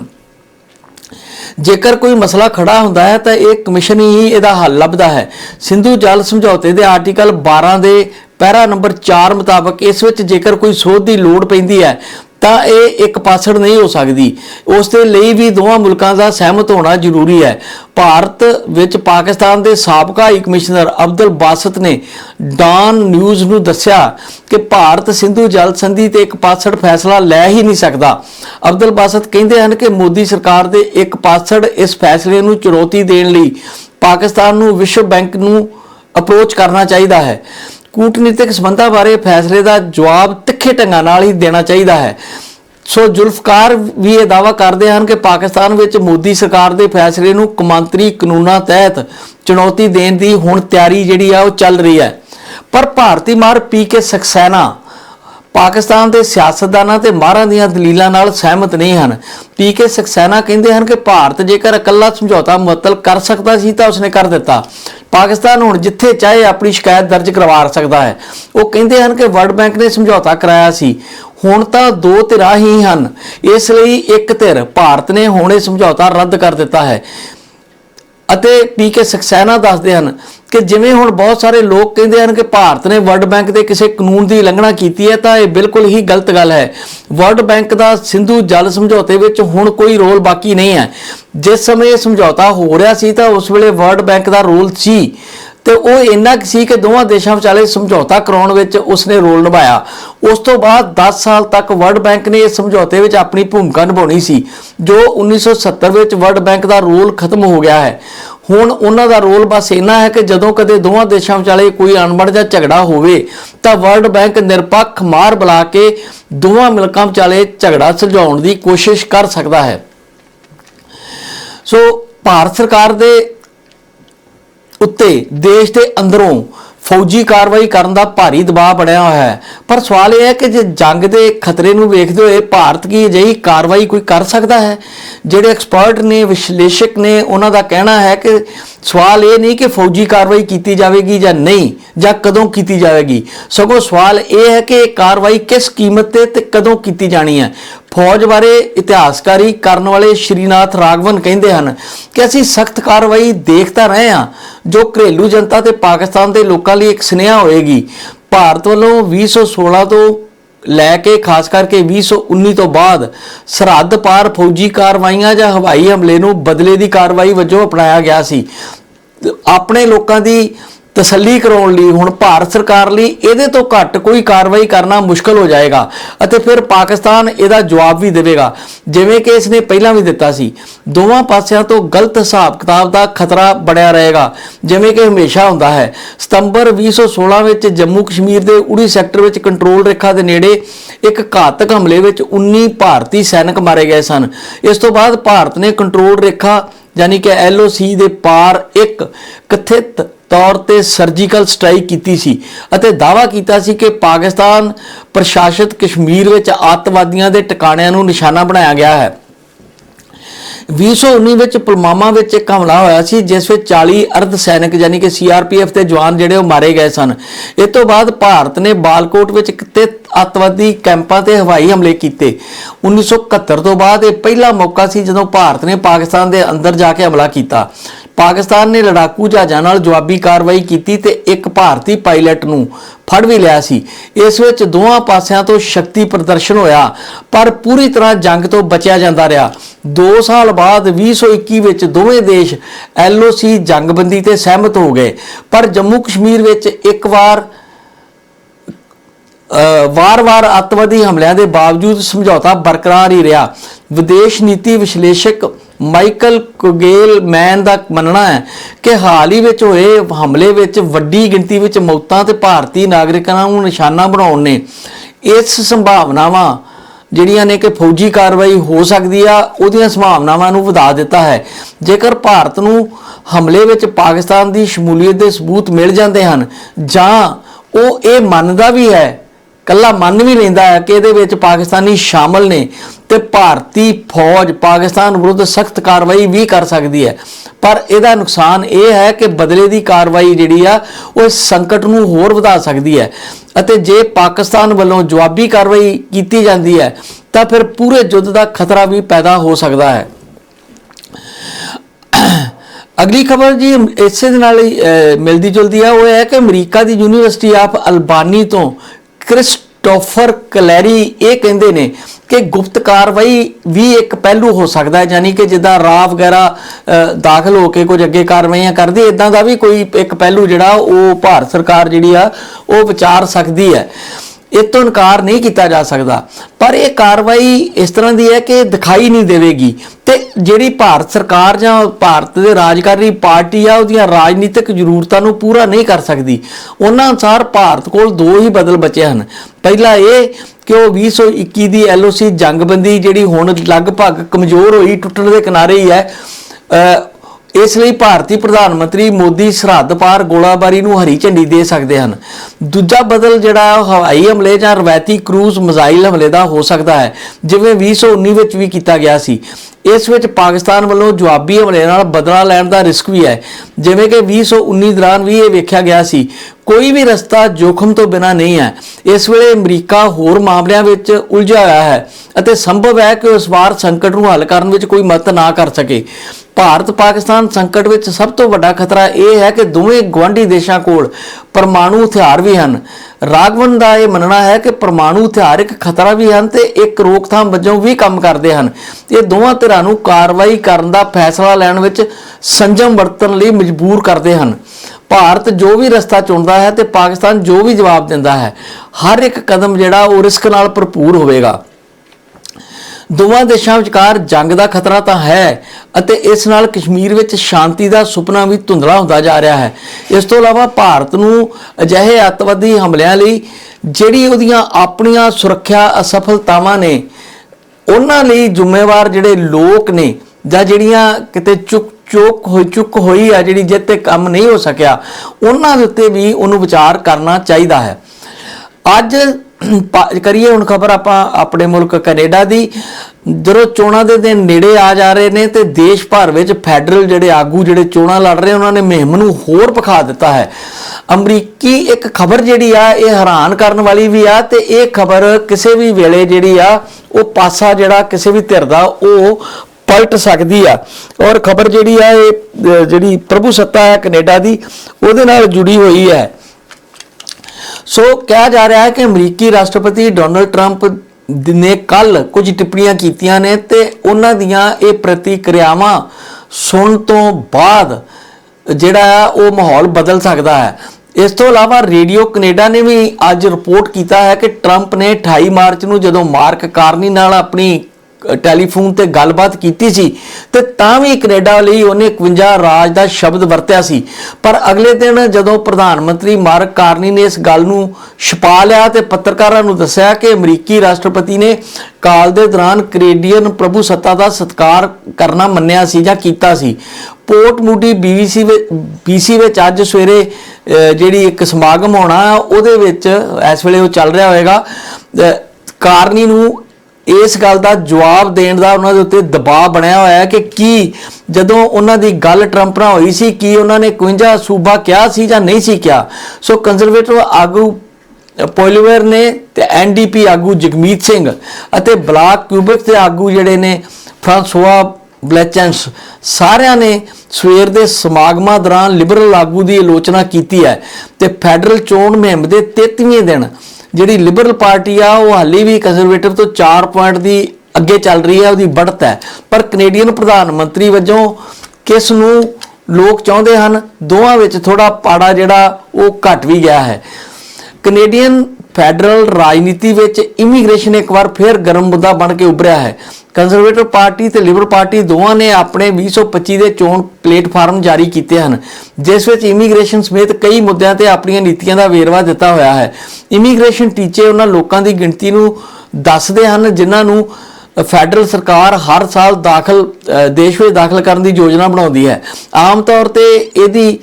ਜੇਕਰ ਕੋਈ ਮਸਲਾ ਖੜਾ ਹੁੰਦਾ ਹੈ ਤਾਂ ਇਹ ਕਮਿਸ਼ਨ ਹੀ ਇਹਦਾ ਹੱਲ ਲੱਭਦਾ ਹੈ। ਸਿੰਧੂ ਜਲ ਸਮਝੌਤੇ ਦੇ ਆਰਟੀਕਲ 12 ਦੇ ਪੈਰਾ ਨੰਬਰ 4 ਮੁਤਾਬਕ ਇਸ ਵਿੱਚ ਜੇਕਰ ਕੋਈ ਸੋਧ ਦੀ ਲੋੜ ਪੈਂਦੀ ਹੈ ਤਾਂ ਇਹ ਇੱਕ ਪਾਸੜ ਨਹੀਂ ਹੋ ਸਕਦੀ। ਉਸ ਦੇ ਲਈ ਵੀ ਦੋਵਾਂ ਮੁਲਕਾਂ ਦਾ ਸਹਿਮਤ ਹੋਣਾ ਜ਼ਰੂਰੀ ਹੈ। ਭਾਰਤ ਵਿੱਚ ਪਾਕਿਸਤਾਨ ਦੇ ਸਾਬਕਾ ਹਾਈ ਕਮਿਸ਼ਨਰ ਅਬਦੁਲ ਬਾਸਤ ਨੇ ਡਾਨ ਨਿਊਜ਼ ਨੂੰ ਦੱਸਿਆ ਕਿ ਭਾਰਤ ਸਿੰਧੂ ਜਲ ਸੰਧੀ ਤੇ ਇੱਕ ਪਾਸੜ ਫੈਸਲਾ ਲੈ ਹੀ ਨਹੀਂ ਸਕਦਾ। ਅਬਦੁਲ ਬਾਸਤ ਕਹਿੰਦੇ ਹਨ ਕਿ ਮੋਦੀ ਸਰਕਾਰ ਦੇ ਇੱਕ ਪਾਸੜ ਇਸ ਫੈਸਲੇ ਨੂੰ ਚੁਣੌਤੀ ਦੇਣ ਲਈ ਪਾਕਿਸਤਾਨ ਨੂੰ ਵਿਸ਼ਵ ਬੈਂਕ ਨੂੰ ਅਪਰੋਚ ਕਰਨਾ ਚਾਹੀਦਾ ਹੈ। ਕੂਟਨੀਤਿਕ ਸੰਬੰਧਾਂ ਬਾਰੇ ਫੈਸਲੇ ਦਾ ਜਵਾਬ ਤਿੱਖੇ ਢੰਗਾਂ ਨਾਲ ਹੀ ਦੇਣਾ ਚਾਹੀਦਾ ਹੈ। ਸੋ ਜ਼ੁਲਫਕਾਰ ਵੀ ਇਹ ਦਾਵਾ ਕਰਦੇ ਹਨ ਕਿ ਪਾਕਿਸਤਾਨ ਵਿੱਚ ਮੋਦੀ ਸਰਕਾਰ ਦੇ ਫੈਸਲੇ ਨੂੰ ਕਮਾਂਤਰੀ ਕਾਨੂੰਨਾਂ ਤਹਿਤ ਚੁਣੌਤੀ ਦੇਣ ਦੀ ਹੁਣ ਤਿਆਰੀ ਜਿਹੜੀ ਆ ਉਹ ਚੱਲ ਰਹੀ ਹੈ। ਪਰ ਭਾਰਤੀ ਮਾਰ ਪੀ ਕੇ ਸਕਸੈਨਾ ਪਾਕਿਸਤਾਨ ਦੇ ਸਿਆਸਤਦਾਨਾਂ ਤੇ ਮਾਹਰਾਂ ਦੀਆਂ ਦਲੀਲਾਂ ਨਾਲ ਸਹਿਮਤ ਨਹੀਂ ਹਨ। ਪੀ ਕੇ ਸਕਸੈਨਾ ਕਹਿੰਦੇ ਹਨ ਕਿ ਭਾਰਤ ਜੇਕਰ ਇਕੱਲਾ ਸਮਝੌਤਾ ਮੁਅੱਤਲ ਕਰ ਸਕਦਾ ਸੀ ਤਾਂ ਉਸਨੇ ਕਰ ਦਿੱਤਾ। ਪਾਕਿਸਤਾਨ ਹੁਣ ਜਿੱਥੇ ਚਾਹੇ ਆਪਣੀ ਸ਼ਿਕਾਇਤ ਦਰਜ ਕਰਵਾ ਸਕਦਾ ਹੈ। ਉਹ ਕਹਿੰਦੇ ਹਨ ਕਿ ਵਰਲਡ ਬੈਂਕ ਨੇ ਸਮਝੌਤਾ ਕਰਾਇਆ ਸੀ। ਹੁਣ ਤਾਂ ਦੋ ਧਿਰਾਂ ਹੀ ਹਨ। ਇਸ ਲਈ ਇੱਕ ਧਿਰ ਭਾਰਤ ਨੇ ਹੁਣੇ ਸਮਝੌਤਾ ਰੱਦ ਕਰ ਦਿੱਤਾ ਹੈ। ਅਤੇ ਪੀ ਕੇ ਸਕਸੈਨਾ ਦੱਸਦੇ ਹਨ ਕਿ ਜਿਵੇਂ ਹੁਣ ਬਹੁਤ ਸਾਰੇ ਲੋਕ ਕਹਿੰਦੇ ਹਨ ਕਿ ਭਾਰਤ ਨੇ ਵਰਲਡ ਬੈਂਕ ਦੇ ਕਿਸੇ ਕਾਨੂੰਨ ਦੀ ਉਲੰਘਣਾ ਕੀਤੀ ਹੈ, ਤਾਂ ਇਹ ਬਿਲਕੁਲ ਹੀ ਗਲਤ ਗੱਲ ਹੈ। ਵਰਲਡ ਬੈਂਕ ਦਾ ਸਿੰਧੂ ਜਲ ਸਮਝੌਤੇ ਵਿੱਚ ਹੁਣ ਕੋਈ ਰੋਲ ਬਾਕੀ ਨਹੀਂ ਹੈ। ਜਿਸ ਸਮੇਂ ਇਹ ਸਮਝੌਤਾ ਹੋ ਰਿਹਾ ਸੀ, ਤਾਂ ਉਸ ਵੇਲੇ ਵਰਲਡ ਬੈਂਕ ਦਾ ਰੋਲ ਸੀ। ਤੇ ਉਹ ਇੰਨਾ ਕੁ ਸੀ ਕਿ ਦੋਵਾਂ ਦੇਸ਼ਾਂ ਵਿਚਾਲੇ ਸਮਝੌਤਾ ਕਰਾਉਣ ਵਿੱਚ ਉਸਨੇ ਰੋਲ ਨਿਭਾਇਆ। ਉਸ ਤੋਂ ਬਾਅਦ 10 ਸਾਲ ਤੱਕ ਵਰਲਡ ਬੈਂਕ ਨੇ ਇਸ ਸਮਝੌਤੇ ਵਿੱਚ ਆਪਣੀ ਭੂਮਿਕਾ ਨਿਭਾਉਣੀ ਸੀ, ਜੋ 1970 ਵਿੱਚ ਵਰਲਡ ਬੈਂਕ ਦਾ ਰੋਲ ਖਤਮ ਹੋ ਗਿਆ ਹੈ। ਹੁਣ ਉਹਨਾਂ ਦਾ ਰੋਲ ਬਸ ਇੰਨਾ ਹੈ ਕਿ ਜਦੋਂ ਕਦੇ ਦੋਵਾਂ ਦੇਸ਼ਾਂ ਵਿਚਾਲੇ ਕੋਈ ਅਣਬਣ ਜਾਂ ਝਗੜਾ ਹੋਵੇ, ਤਾਂ ਵਰਲਡ ਬੈਂਕ ਨਿਰਪੱਖ ਮਾਰ ਬੁਲਾ ਕੇ ਦੋਵਾਂ ਮੁਲਕਾਂ ਵਿਚਾਲੇ ਝਗੜਾ ਸੁਲਝਾਉਣ ਦੀ ਕੋਸ਼ਿਸ਼ ਕਰ ਸਕਦਾ ਹੈ। ਸੋ ਭਾਰਤ ਸਰਕਾਰ ਦੇ ਉੱਤੇ, ਦੇਸ਼ ਦੇ ਅੰਦਰੋਂ ਫੌਜੀ ਕਾਰਵਾਈ ਕਰਨ ਦਾ ਭਾਰੀ ਦਬਾਅ ਬਣਿਆ ਹੋਇਆ ਹੈ। ਪਰ ਸਵਾਲ ਇਹ ਹੈ ਕਿ ਜੇ ਜੰਗ ਦੇ ਖਤਰੇ ਨੂੰ ਵੇਖਦੇ ਹੋਏ ਭਾਰਤ ਕੀ ਅਜਿਹੀ ਕਾਰਵਾਈ ਕੋਈ ਕਰ ਸਕਦਾ ਹੈ? ਜਿਹੜੇ ਐਕਸਪਰਟ ਨੇ, ਵਿਸ਼ਲੇਸ਼ਕ ਨੇ, ਉਹਨਾਂ ਦਾ ਕਹਿਣਾ ਹੈ ਕਿ ਸਵਾਲ ਇਹ ਨਹੀਂ ਕਿ ਫੌਜੀ ਕਾਰਵਾਈ ਕੀਤੀ ਜਾਵੇਗੀ ਜਾਂ ਨਹੀਂ, ਜਾਂ ਕਦੋਂ ਕੀਤੀ ਜਾਵੇਗੀ। ਸਗੋਂ ਸਵਾਲ ਇਹ ਹੈ ਕਿ ਇਹ ਕਾਰਵਾਈ ਕਿਸ ਕੀਮਤ ਤੇ ਤੇ ਕਦੋਂ ਕੀਤੀ ਜਾਣੀ ਹੈ? ਫੌਜ ਬਾਰੇ ਇਤਿਹਾਸਕਾਰੀ ਕਰਨ ਵਾਲੇ ਸ਼੍ਰੀਨਾਥ ਰਾਗਵਨ ਕਹਿੰਦੇ ਹਨ ਕਿ ਅਸੀਂ ਸਖਤ ਕਾਰਵਾਈ ਦੇਖ ਰਹੇ ਹਾਂ, ਜੋ ਘਰੇਲੂ ਜਨਤਾ ਤੇ ਪਾਕਿਸਤਾਨ ਦੇ ਲੋਕਾਂ ਲਈ ਇੱਕ ਸੁਨੇਹਾ ਹੋਏਗੀ। ਭਾਰਤ ਵੱਲੋਂ 2016 ਤੋਂ ਲੈ ਕੇ ਖਾਸ ਕਰਕੇ 2019 ਤੋਂ ਬਾਅਦ ਸਰਹੱਦ ਪਾਰ ਫੌਜੀ ਕਾਰਵਾਈਆਂ ਜਾਂ ਹਵਾਈ ਹਮਲੇ ਨੂੰ ਬਦਲੇ ਦੀ ਕਾਰਵਾਈ ਵਜੋਂ ਅਪਣਾਇਆ ਗਿਆ ਸੀ। ਆਪਣੇ ਲੋਕਾਂ ਦੀ ਤਸੱਲੀ ਕਰਾਉਣ ਲਈ ਹੁਣ ਭਾਰਤ ਸਰਕਾਰ ਲਈ ਇਹਦੇ ਤੋਂ ਘੱਟ ਕੋਈ ਕਾਰਵਾਈ ਕਰਨਾ ਮੁਸ਼ਕਲ ਹੋ ਜਾਏਗਾ ਅਤੇ ਫਿਰ ਪਾਕਿਸਤਾਨ ਇਹਦਾ ਜਵਾਬ ਵੀ ਦੇਵੇਗਾ। ਜਿਵੇਂ ਕਿ ਇਸ ਨੇ ਪਹਿਲਾਂ ਵੀ ਦਿੱਤਾ ਸੀ। ਦੋਵਾਂ ਪਾਸਿਆਂ ਤੋਂ ਗਲਤ ਹਿਸਾਬ ਕਿਤਾਬ ਦਾ ਖਤਰਾ ਬਣਿਆ ਰਹੇਗਾ, ਜਿਵੇਂ ਕਿ ਹਮੇਸ਼ਾ ਹੁੰਦਾ ਹੈ। ਸਤੰਬਰ 2016 ਵਿੱਚ ਜੰਮੂ ਕਸ਼ਮੀਰ ਦੇ ਉੜੀ ਸੈਕਟਰ ਵਿੱਚ ਕੰਟਰੋਲ ਰੇਖਾ ਦੇ ਨੇੜੇ ਇੱਕ ਘਾਤਕ ਹਮਲੇ ਵਿੱਚ 19 ਭਾਰਤੀ ਸੈਨਿਕ ਮਾਰੇ ਗਏ ਸਨ। ਇਸ ਤੋਂ ਬਾਅਦ ਭਾਰਤ ਨੇ ਕੰਟਰੋਲ ਰੇਖਾ, ਯਾਨੀ ਕਿ ਐਲਓਸੀ ਦੇ ਪਾਰ ਇੱਕ ਕਥਿਤ ਤੌਰ ਤੇ ਸਰਜੀਕਲ ਸਟ੍ਰਾਈਕ ਕੀਤੀ ਸੀ ਅਤੇ ਦਾਅਵਾ ਕੀਤਾ ਸੀ ਕਿ ਪਾਕਿਸਤਾਨ ਪ੍ਰਸ਼ਾਸਿਤ ਕਸ਼ਮੀਰ ਵਿੱਚ ਅੱਤਵਾਦੀਆਂ ਦੇ ਟਿਕਾਣਿਆਂ ਨੂੰ ਨਿਸ਼ਾਨਾ ਬਣਾਇਆ ਗਿਆ ਹੈ। 2019 ਵਿੱਚ ਪੁਲਵਾਮਾ ਵਿੱਚ ਇੱਕ ਹਮਲਾ ਹੋਇਆ ਸੀ, ਜਿਸ ਵਿੱਚ 40 ਅਰਧ ਸੈਨਿਕ ਯਾਨੀ ਕਿ ਸੀਆਰਪੀਐਫ ਦੇ ਜਵਾਨ ਜਿਹੜੇ ਉਹ ਮਾਰੇ ਗਏ ਸਨ। ਇਸ ਤੋਂ ਬਾਅਦ ਭਾਰਤ ਨੇ ਬਾਲਕੋਟ ਵਿੱਚ ਕਿਤੇ ਅੱਤਵਾਦੀ ਕੈਂਪਾਂ ਤੇ ਹਵਾਈ ਹਮਲੇ ਕੀਤੇ। 1971 ਤੋਂ ਬਾਅਦ ਇਹ ਪਹਿਲਾ ਮੌਕਾ ਸੀ ਜਦੋਂ ਭਾਰਤ ਨੇ ਪਾਕਿਸਤਾਨ ਦੇ ਅੰਦਰ ਜਾ ਕੇ ਹਮਲਾ ਕੀਤਾ। ਪਾਕਿਸਤਾਨ ਨੇ ਲੜਾਕੂ ਜਹਾਜ਼ਾਂ ਨਾਲ ਜਵਾਬੀ ਕਾਰਵਾਈ ਕੀਤੀ ਤੇ ਇੱਕ ਭਾਰਤੀ ਪਾਇਲਟ ਨੂੰ ਫੜ ਵੀ ਲਿਆ ਸੀ। ਇਸ ਵਿੱਚ ਦੋਵਾਂ ਪਾਸਿਆਂ ਤੋਂ ਸ਼ਕਤੀ ਪ੍ਰਦਰਸ਼ਨ ਹੋਇਆ, ਪਰ ਪੂਰੀ ਤਰ੍ਹਾਂ ਜੰਗ ਤੋਂ ਬਚਿਆ ਜਾਂਦਾ ਰਿਹਾ। 2 ਸਾਲ ਬਾਅਦ 2021 ਵਿੱਚ ਦੋਵੇਂ ਦੇਸ਼ ਐਲਓਸੀ ਜੰਗਬੰਦੀ ਤੇ ਸਹਿਮਤ ਹੋ ਗਏ। ਪਰ ਜੰਮੂ ਕਸ਼ਮੀਰ ਵਿੱਚ ਇੱਕ ਵਾਰ ਵਾਰ-ਵਾਰ ਅੱਤਵਾਦੀ ਹਮਲਿਆਂ ਦੇ ਬਾਵਜੂਦ ਸਮਝੌਤਾ ਬਰਕਰਾਰ ਹੀ ਰਿਹਾ। ਵਿਦੇਸ਼ ਨੀਤੀ ਵਿਸ਼ਲੇਸ਼ਕ ਮਾਈਕਲ ਕੁਗੇਲ ਮੈਨ ਦਾ ਮੰਨਣਾ ਹੈ ਕਿ ਹਾਲ ਹੀ ਵਿੱਚ ਹੋਏ ਹਮਲੇ ਵਿੱਚ ਵੱਡੀ ਗਿਣਤੀ ਵਿੱਚ ਮੌਤਾਂ ਤੇ ਭਾਰਤੀ ਨਾਗਰਿਕਾਂ ਨੂੰ ਨਿਸ਼ਾਨਾ ਬਣਾਉਣ ਨੇ। ਇਸ ਸੰਭਾਵਨਾਵਾਂ ਜਿਹੜੀਆਂ ਨੇ ਕਿ ਫੌਜੀ ਕਾਰਵਾਈ ਹੋ ਸਕਦੀ ਆ, ਉਹਦੀਆਂ ਸੰਭਾਵਨਾਵਾਂ ਨੂੰ ਵਧਾ ਦਿੱਤਾ ਹੈ। ਜੇਕਰ ਭਾਰਤ ਨੂੰ ਹਮਲੇ ਵਿੱਚ ਪਾਕਿਸਤਾਨ ਦੀ ਸ਼ਮੂਲੀਅਤ ਦੇ ਸਬੂਤ ਮਿਲ ਜਾਂਦੇ ਹਨ, ਜਾਂ ਉਹ ਇਹ ਮੰਨਦਾ ਵੀ ਹੈ ਕੱਲਾ ਮੰਨ ਵੀ ਲੈਂਦਾ ਹੈ ਕਿ ਇਹਦੇ ਵਿੱਚ ਪਾਕਿਸਤਾਨੀ ਸ਼ਾਮਲ ਨੇ ਤੇ ਭਾਰਤੀ ਫੌਜ ਪਾਕਿਸਤਾਨ ਵਿਰੁੱਧ ਸਖਤ ਕਾਰਵਾਈ ਵੀ ਕਰ ਸਕਦੀ ਹੈ। ਪਰ ਇਹਦਾ ਨੁਕਸਾਨ ਇਹ ਹੈ ਕਿ ਬਦਲੇ ਦੀ ਕਾਰਵਾਈ ਜਿਹੜੀ ਆ, ਉਹ ਸੰਕਟ ਨੂੰ ਹੋਰ ਵਧਾ ਸਕਦੀ ਹੈ ਅਤੇ ਜੇ ਪਾਕਿਸਤਾਨ ਵੱਲੋਂ ਜਵਾਬੀ ਕਾਰਵਾਈ ਕੀਤੀ ਜਾਂਦੀ ਹੈ, ਤਾਂ ਫਿਰ ਪੂਰੇ ਯੁੱਧ ਦਾ ਖਤਰਾ ਵੀ ਪੈਦਾ ਹੋ ਸਕਦਾ ਹੈ। ਅਗਲੀ ਖਬਰ ਜੀ, ਇਸੇ ਦੇ ਨਾਲ ਹੀ ਮਿਲਦੀ ਜੁਲਦੀ ਆ, ਉਹ ਹੈ ਕਿ ਅਮਰੀਕਾ ਦੀ ਯੂਨੀਵਰਸਿਟੀ ਆਫ ਅਲਬਾਨੀ ਤੋਂ ਕ੍ਰਿਸਟੋਫਰ ਕਲੈਰੀ ਇਹ ਕਹਿੰਦੇ ਨੇ ਕਿ ਗੁਪਤ ਕਾਰਵਾਈ ਵੀ ਇੱਕ ਪਹਿਲੂ ਹੋ ਸਕਦਾ ਹੈ ਯਾਨੀ ਕਿ ਜਿੱਦਾਂ ਰਾਹ ਵਗੈਰਾ ਦਾਖਲ ਹੋ ਕੇ ਕੁਝ ਅੱਗੇ ਕਾਰਵਾਈਆਂ ਕਰਦੀ ਇਦਾਂ ਦਾ ਵੀ ਕੋਈ ਇੱਕ ਪਹਿਲੂ ਜਿਹੜਾ ਉਹ ਭਾਰਤ ਸਰਕਾਰ ਜਿਹੜੀ ਆ, ਉਹ ਵਿਚਾਰ ਸਕਦੀ ਹੈ। ਇਹ ਤੋਂ ਇਨਕਾਰ ਨਹੀਂ ਕੀਤਾ ਜਾ ਸਕਦਾ। ਪਰ ਇਹ ਕਾਰਵਾਈ ਇਸ ਤਰ੍ਹਾਂ ਦੀ ਹੈ ਕਿ ਦਿਖਾਈ ਨਹੀਂ ਦੇਵੇਗੀ। ਤੇ ਜਿਹੜੀ ਭਾਰਤ ਸਰਕਾਰ ਜਾਂ ਭਾਰਤ ਦੇ ਰਾਜਕਾਰੀ ਪਾਰਟੀ ਆ, ਉਹਦੀਆਂ ਰਾਜਨੀਤਿਕ ਜ਼ਰੂਰਤਾਂ ਨੂੰ ਪੂਰਾ ਨਹੀਂ ਕਰ ਸਕਦੀ। ਉਹਨਾਂ ਅਨੁਸਾਰ ਭਾਰਤ ਕੋਲ ਦੋ ਹੀ ਬਦਲ ਬਚੇ ਹਨ। ਪਹਿਲਾ ਇਹ ਕਿ ਉਹ 2021 ਦੀ ਐਲਓਸੀ ਜੰਗਬੰਦੀ ਜਿਹੜੀ ਹੁਣ ਲਗਭਗ ਕਮਜ਼ੋਰ ਹੋਈ, ਟੁੱਟਣ ਦੇ ਕਿਨਾਰੇ ਹੀ ਹੈ ਇਸ ਲਈ ਭਾਰਤੀ ਪ੍ਰਧਾਨ ਮੰਤਰੀ ਮੋਦੀ ਸਰਹੱਦ ਪਾਰ ਗੋਲਾਬਾਰੀ ਨੂੰ ਹਰੀ ਝੰਡੀ ਦੇ ਸਕਦੇ ਹਨ। ਦੂਜਾ ਬਦਲ ਜਿਹੜਾ ਹਵਾਈ ਹਮਲੇ ਜਾਂ ਰਵਾਇਤੀ ਕਰੂਜ਼ ਮਿਜ਼ਾਈਲ ਹਮਲੇ ਦਾ ਹੋ ਸਕਦਾ ਹੈ, ਜਿਵੇਂ 2019 ਵਿੱਚ ਵੀ ਕੀਤਾ ਗਿਆ ਸੀ। ਇਸ ਵਿੱਚ ਪਾਕਿਸਤਾਨ ਵੱਲੋਂ ਜਵਾਬੀ ਹਮਲੇ ਨਾਲ ਬਦਲਾ ਲੈਣ ਦਾ ਰਿਸਕ ਵੀ ਹੈ। ਜਿਵੇਂ ਕਿ 2019 ਦੌਰਾਨ ਵੀ ਇਹ ਵੇਖਿਆ ਗਿਆ ਸੀ ਕੋਈ ਵੀ ਰਸਤਾ ਜੋਖਮ ਤੋਂ ਬਿਨਾ ਨਹੀਂ ਹੈ। ਇਸ ਵੇਲੇ ਅਮਰੀਕਾ ਹੋਰ ਮਾਮਲਿਆਂ ਵਿੱਚ ਉਲਝਿਆ ਹੋਇਆ ਹੈ ਅਤੇ ਸੰਭਵ ਹੈ ਕਿ ਉਸ ਵਾਰ ਸੰਕਟ ਨੂੰ ਹੱਲ ਕਰਨ ਵਿੱਚ ਕੋਈ ਮਦਦ ਨਾ ਕਰ ਸਕੇ। ਭਾਰਤ ਪਾਕਿਸਤਾਨ ਸੰਕਟ ਵਿੱਚ ਸਭ ਤੋਂ ਵੱਡਾ ਖਤਰਾ ਇਹ ਹੈ ਕਿ ਦੋਵੇਂ ਗਵਾਂਢੀ ਦੇਸ਼ਾਂ ਕੋਲ ਪਰਮਾਣੂ ਹਥਿਆਰ ਵੀ ਹਨ। ਰਾਗਵਨ ਦਾ ਇਹ ਮੰਨਣਾ ਹੈ ਕਿ ਪਰਮਾਣੂ ਹਥਿਆਰ ਇੱਕ ਖਤਰਾ ਵੀ ਹਨ ਤੇ ਇੱਕ ਰੋਕਥਾਮ ਵਜੋਂ ਵੀ ਕੰਮ ਕਰਦੇ ਹਨ। ਇਹ ਦੋਵਾਂ ਧਿਰਾਂ ਨੂੰ ਕਾਰਵਾਈ ਕਰਨ ਦਾ ਫੈਸਲਾ ਲੈਣ ਵਿੱਚ ਸੰਜਮ ਵਰਤਣ ਲਈ ਮਜਬੂਰ ਕਰਦੇ ਹਨ। ਭਾਰਤ ਜੋ ਵੀ ਰਸਤਾ ਚੁਣਦਾ ਹੈ ਤੇ ਪਾਕਿਸਤਾਨ ਜੋ ਵੀ ਜਵਾਬ ਦਿੰਦਾ ਹੈ, ਹਰ ਇੱਕ ਕਦਮ ਜਿਹੜਾ ਉਹ ਰਿਸਕ ਨਾਲ ਭਰਪੂਰ ਹੋਵੇਗਾ। ਦੋਵਾਂ ਦੇਸ਼ਾਂ ਵਿਚਕਾਰ ਜੰਗ ਦਾ ਖਤਰਾ ਤਾਂ ਹੈ ਅਤੇ ਇਸ ਨਾਲ ਕਸ਼ਮੀਰ ਵਿੱਚ ਸ਼ਾਂਤੀ ਦਾ ਸੁਪਨਾ ਵੀ ਧੁੰਦਲਾ ਹੁੰਦਾ ਜਾ ਰਿਹਾ ਹੈ। ਇਸ ਤੋਂ ਇਲਾਵਾ ਭਾਰਤ ਨੂੰ ਅਜਿਹੇ ਅੱਤਵਾਦੀ ਹਮਲਿਆਂ ਲਈ ਜਿਹੜੀ ਉਹਦੀਆਂ ਆਪਣੀਆਂ ਸੁਰੱਖਿਆ ਅਸਫਲਤਾਵਾਂ ਨੇ, ਉਹਨਾਂ ਲਈ ਜ਼ਿੰਮੇਵਾਰ ਜਿਹੜੇ ਲੋਕ ਨੇ ਜਾਂ ਜਿਹੜੀਆਂ ਕਿਤੇ ਚੁੱਕ ਚੁੱਕ ਹੋਈ ਚੁੱਕ ਹੋਈ ਆ ਜਿਹੜੀ ਜਿੱਤੇ ਕੰਮ ਨਹੀਂ ਹੋ ਸਕਿਆ, ਉਹਨਾਂ ਦੇ ਉੱਤੇ ਵੀ ਉਹਨੂੰ ਵਿਚਾਰ ਕਰਨਾ ਚਾਹੀਦਾ ਹੈ। ਅੱਜ ਕਰੀਏ ਹੁਣ ਖਬਰ ਆਪਾਂ ਆਪਣੇ ਮੁਲਕ ਕੈਨੇਡਾ ਦੀ। ਜਦੋਂ ਚੋਣਾਂ ਦੇ ਦਿਨ ਨੇੜੇ ਆ ਜਾ ਰਹੇ ਨੇ ਤੇ ਦੇਸ਼ ਭਰ ਵਿੱਚ ਫੈਡਰਲ ਜਿਹੜੇ ਆਗੂ, ਜਿਹੜੇ ਚੋਣਾਂ ਲੜ ਰਹੇ, ਉਹਨਾਂ ਨੇ ਮੁਹਿੰਮ ਨੂੰ ਹੋਰ ਪਖਾ ਦਿੱਤਾ ਹੈ। ਅਮਰੀਕੀ ਇੱਕ ਖਬਰ ਜਿਹੜੀ ਆ, ਇਹ ਹੈਰਾਨ ਕਰਨ ਵਾਲੀ ਵੀ ਆ ਤੇ ਇਹ ਖਬਰ ਕਿਸੇ ਵੀ ਵੇਲੇ ਜਿਹੜੀ ਆ, ਉਹ ਪਾਸਾ ਜਿਹੜਾ, ਕਿਸੇ ਵੀ ਧਿਰ ਦਾ, ਉਹ ਪਲਟ ਸਕਦੀ ਆ। ਔਰ ਖਬਰ ਜਿਹੜੀ ਆ, ਇਹ ਜਿਹੜੀ ਪ੍ਰਭੂ ਸੱਤਾ ਹੈ ਕੈਨੇਡਾ ਦੀ, ਉਹਦੇ ਨਾਲ ਜੁੜੀ ਹੋਈ ਹੈ। ਸੋ ਕਿਹਾ ਜਾ ਰਿਹਾ ਹੈ ਕਿ ਅਮਰੀਕੀ ਰਾਸ਼ਟਰਪਤੀ ਡੋਨਲਡ ਟਰੰਪ ਨੇ ਕੱਲ ਕੁਝ ਟਿੱਪਣੀਆਂ ਕੀਤੀਆਂ ਨੇ ਤੇ ਉਹਨਾਂ ਦੀਆਂ ਇਹ ਪ੍ਰਤੀਕਿਰਿਆਵਾਂ ਸੁਣਨ ਤੋਂ ਬਾਅਦ ਜਿਹੜਾ ਹੈ ਉਹ ਮਾਹੌਲ ਬਦਲ ਸਕਦਾ ਹੈ। ਇਸ ਤੋਂ ਇਲਾਵਾ ਰੇਡੀਓ ਕੈਨੇਡਾ ਨੇ ਵੀ ਅੱਜ ਰਿਪੋਰਟ ਕੀਤਾ ਹੈ ਕਿ ਟਰੰਪ ਨੇ 28 ਮਾਰਚ ਨੂੰ ਜਦੋਂ ਮਾਰਕ ਕਾਰਨੀ ਨਾਲ ਆਪਣੀ ਟੈਲੀਫੋਨ ਤੇ ਗੱਲਬਾਤ ਕੀਤੀ ਸੀ ਤੇ ਤਾਂ ਵੀ ਕੈਨੇਡਾ ਲਈ ਉਹਨੇ 51 ਰਾਜ ਦਾ ਸ਼ਬਦ ਵਰਤਿਆ ਸੀ। ਪਰ ਅਗਲੇ ਦਿਨ ਜਦੋਂ ਪ੍ਰਧਾਨ ਮੰਤਰੀ ਮਾਰਕ ਕਾਰਨੀ ਨੇ ਇਸ ਗੱਲ ਨੂੰ ਛਪਾ ਲਿਆ ਤੇ ਪੱਤਰਕਾਰਾਂ ਨੂੰ ਦੱਸਿਆ ਕਿ ਅਮਰੀਕੀ ਰਾਸ਼ਟਰਪਤੀ ਨੇ ਕਾਲ ਦੇ ਦੌਰਾਨ ਕੈਨੇਡੀਅਨ ਪ੍ਰਭੂ ਸੱਤਾ ਦਾ ਸਤਿਕਾਰ ਕਰਨਾ ਮੰਨਿਆ ਸੀ ਜਾਂ ਕੀਤਾ ਸੀ। ਪੋਰਟ ਮੂਡੀ ਬੀਬੀਸੀ ਬੀਸੀ ਵਿੱਚ ਅੱਜ ਸਵੇਰੇ ਜਿਹੜੀ ਇੱਕ ਸਮਾਗਮ ਹੋਣਾ, ਉਹਦੇ ਵਿੱਚ ਇਸ ਵੇਲੇ ਉਹ ਚੱਲ ਰਿਹਾ ਹੋਏਗਾ। ਕਾਰਨੀ ਨੂੰ ਇਸ ਗੱਲ ਦਾ ਜਵਾਬ ਦੇਣ ਦਾ ਉਹਨਾਂ ਦੇ ਉੱਤੇ ਦਬਾਅ ਬਣਿਆ ਹੋਇਆ ਹੈ ਕਿ ਕੀ ਜਦੋਂ ਉਹਨਾਂ ਦੀ ਗੱਲ ਟਰੰਪ ਨਾਲ ਹੋਈ ਸੀ, ਕੀ ਉਹਨਾਂ ਨੇ 51 ਸੂਬਾ ਕਿਹਾ ਸੀ ਜਾਂ ਨਹੀਂ ਸੀ ਕਿਹਾ? ਸੋ ਕੰਜ਼ਰਵੇਟਿਵ ਆਗੂ ਪੋਲੀਵੇਰ ਨੇ ਤੇ ਐਨਡੀਪੀ ਆਗੂ ਜਗਮੀਤ ਸਿੰਘ ਅਤੇ ਬਲਾਕ ਕਿਊਬਿਕ ਦੇ ਆਗੂ ਜਿਹੜੇ ਨੇ, ਫਰਾਂਸੋਆ ਬਲੈਚੈਂਸ, ਸਾਰਿਆਂ ਨੇ ਸਵੇਰ ਦੇ ਸਮਾਗਮਾਂ ਦੌਰਾਨ ਲਿਬਰਲ ਆਗੂ ਦੀ ਆਲੋਚਨਾ ਕੀਤੀ ਹੈ ਤੇ ਫੈਡਰਲ ਚੋਣ ਮੁਹਿੰਮ ਦੇ 33ਵੇਂ ਦਿਨ ਜਿਹੜੀ ਲਿਬਰਲ ਪਾਰਟੀ ਆ, ਉਹ ਹਾਲੇ ਵੀ ਕੰਜ਼ਰਵੇਟਿਵ ਤੋਂ 4 ਪੁਆਇੰਟ ਦੀ ਅੱਗੇ ਚੱਲ ਰਹੀ ਹੈ, ਉਹਦੀ ਬੜਤ ਹੈ। ਪਰ ਕੈਨੇਡੀਅਨ ਪ੍ਰਧਾਨ ਮੰਤਰੀ ਵਜੋਂ ਕਿਸ ਨੂੰ ਲੋਕ ਚਾਹੁੰਦੇ ਹਨ? ਦੋਵਾਂ ਵਿੱਚ ਥੋੜਾ ਪਾੜਾ ਜਿਹੜਾ ਉਹ ਘਟ ਵੀ ਗਿਆ ਹੈ। ਕੈਨੇਡੀਅਨ ਫੈਡਰਲ ਰਾਜਨੀਤੀ ਵਿੱਚ ਇਮੀਗ੍ਰੇਸ਼ਨ ਇੱਕ ਵਾਰ ਫਿਰ ਗਰਮ ਮੁੱਦਾ ਬਣ ਕੇ ਉੱਭਰਿਆ ਹੈ। ਕੰਜ਼ਰਵੇਟਿਵ ਪਾਰਟੀ ਤੇ ਲਿਬਰਲ ਪਾਰਟੀ ਦੋਵਾਂ ਨੇ ਆਪਣੇ 2025 ਦੇ ਚੋਣ ਪਲੇਟਫਾਰਮ ਜਾਰੀ ਕੀਤੇ ਹਨ, ਜਿਸ ਵਿੱਚ ਇਮੀਗ੍ਰੇਸ਼ਨ ਸਮੇਤ ਕਈ ਮੁੱਦਿਆਂ ਤੇ ਆਪਣੀਆਂ ਨੀਤੀਆਂ ਦਾ ਵੇਰਵਾ ਦਿੱਤਾ ਹੋਇਆ ਹੈ। ਇਮੀਗ੍ਰੇਸ਼ਨ ਟੀਚੇ ਉਹਨਾਂ ਲੋਕਾਂ ਦੀ ਗਿਣਤੀ ਨੂੰ ਦੱਸਦੇ ਹਨ, ਜਿਨ੍ਹਾਂ ਨੂੰ ਫੈਡਰਲ ਸਰਕਾਰ ਹਰ ਸਾਲ ਦਾਖਲ ਦੇਸ਼ ਵਿੱਚ ਦਾਖਲ ਕਰਨ ਦੀ ਯੋਜਨਾ ਬਣਾਉਂਦੀ ਹੈ। ਆਮ ਤੌਰ ਤੇ ਇਹਦੀ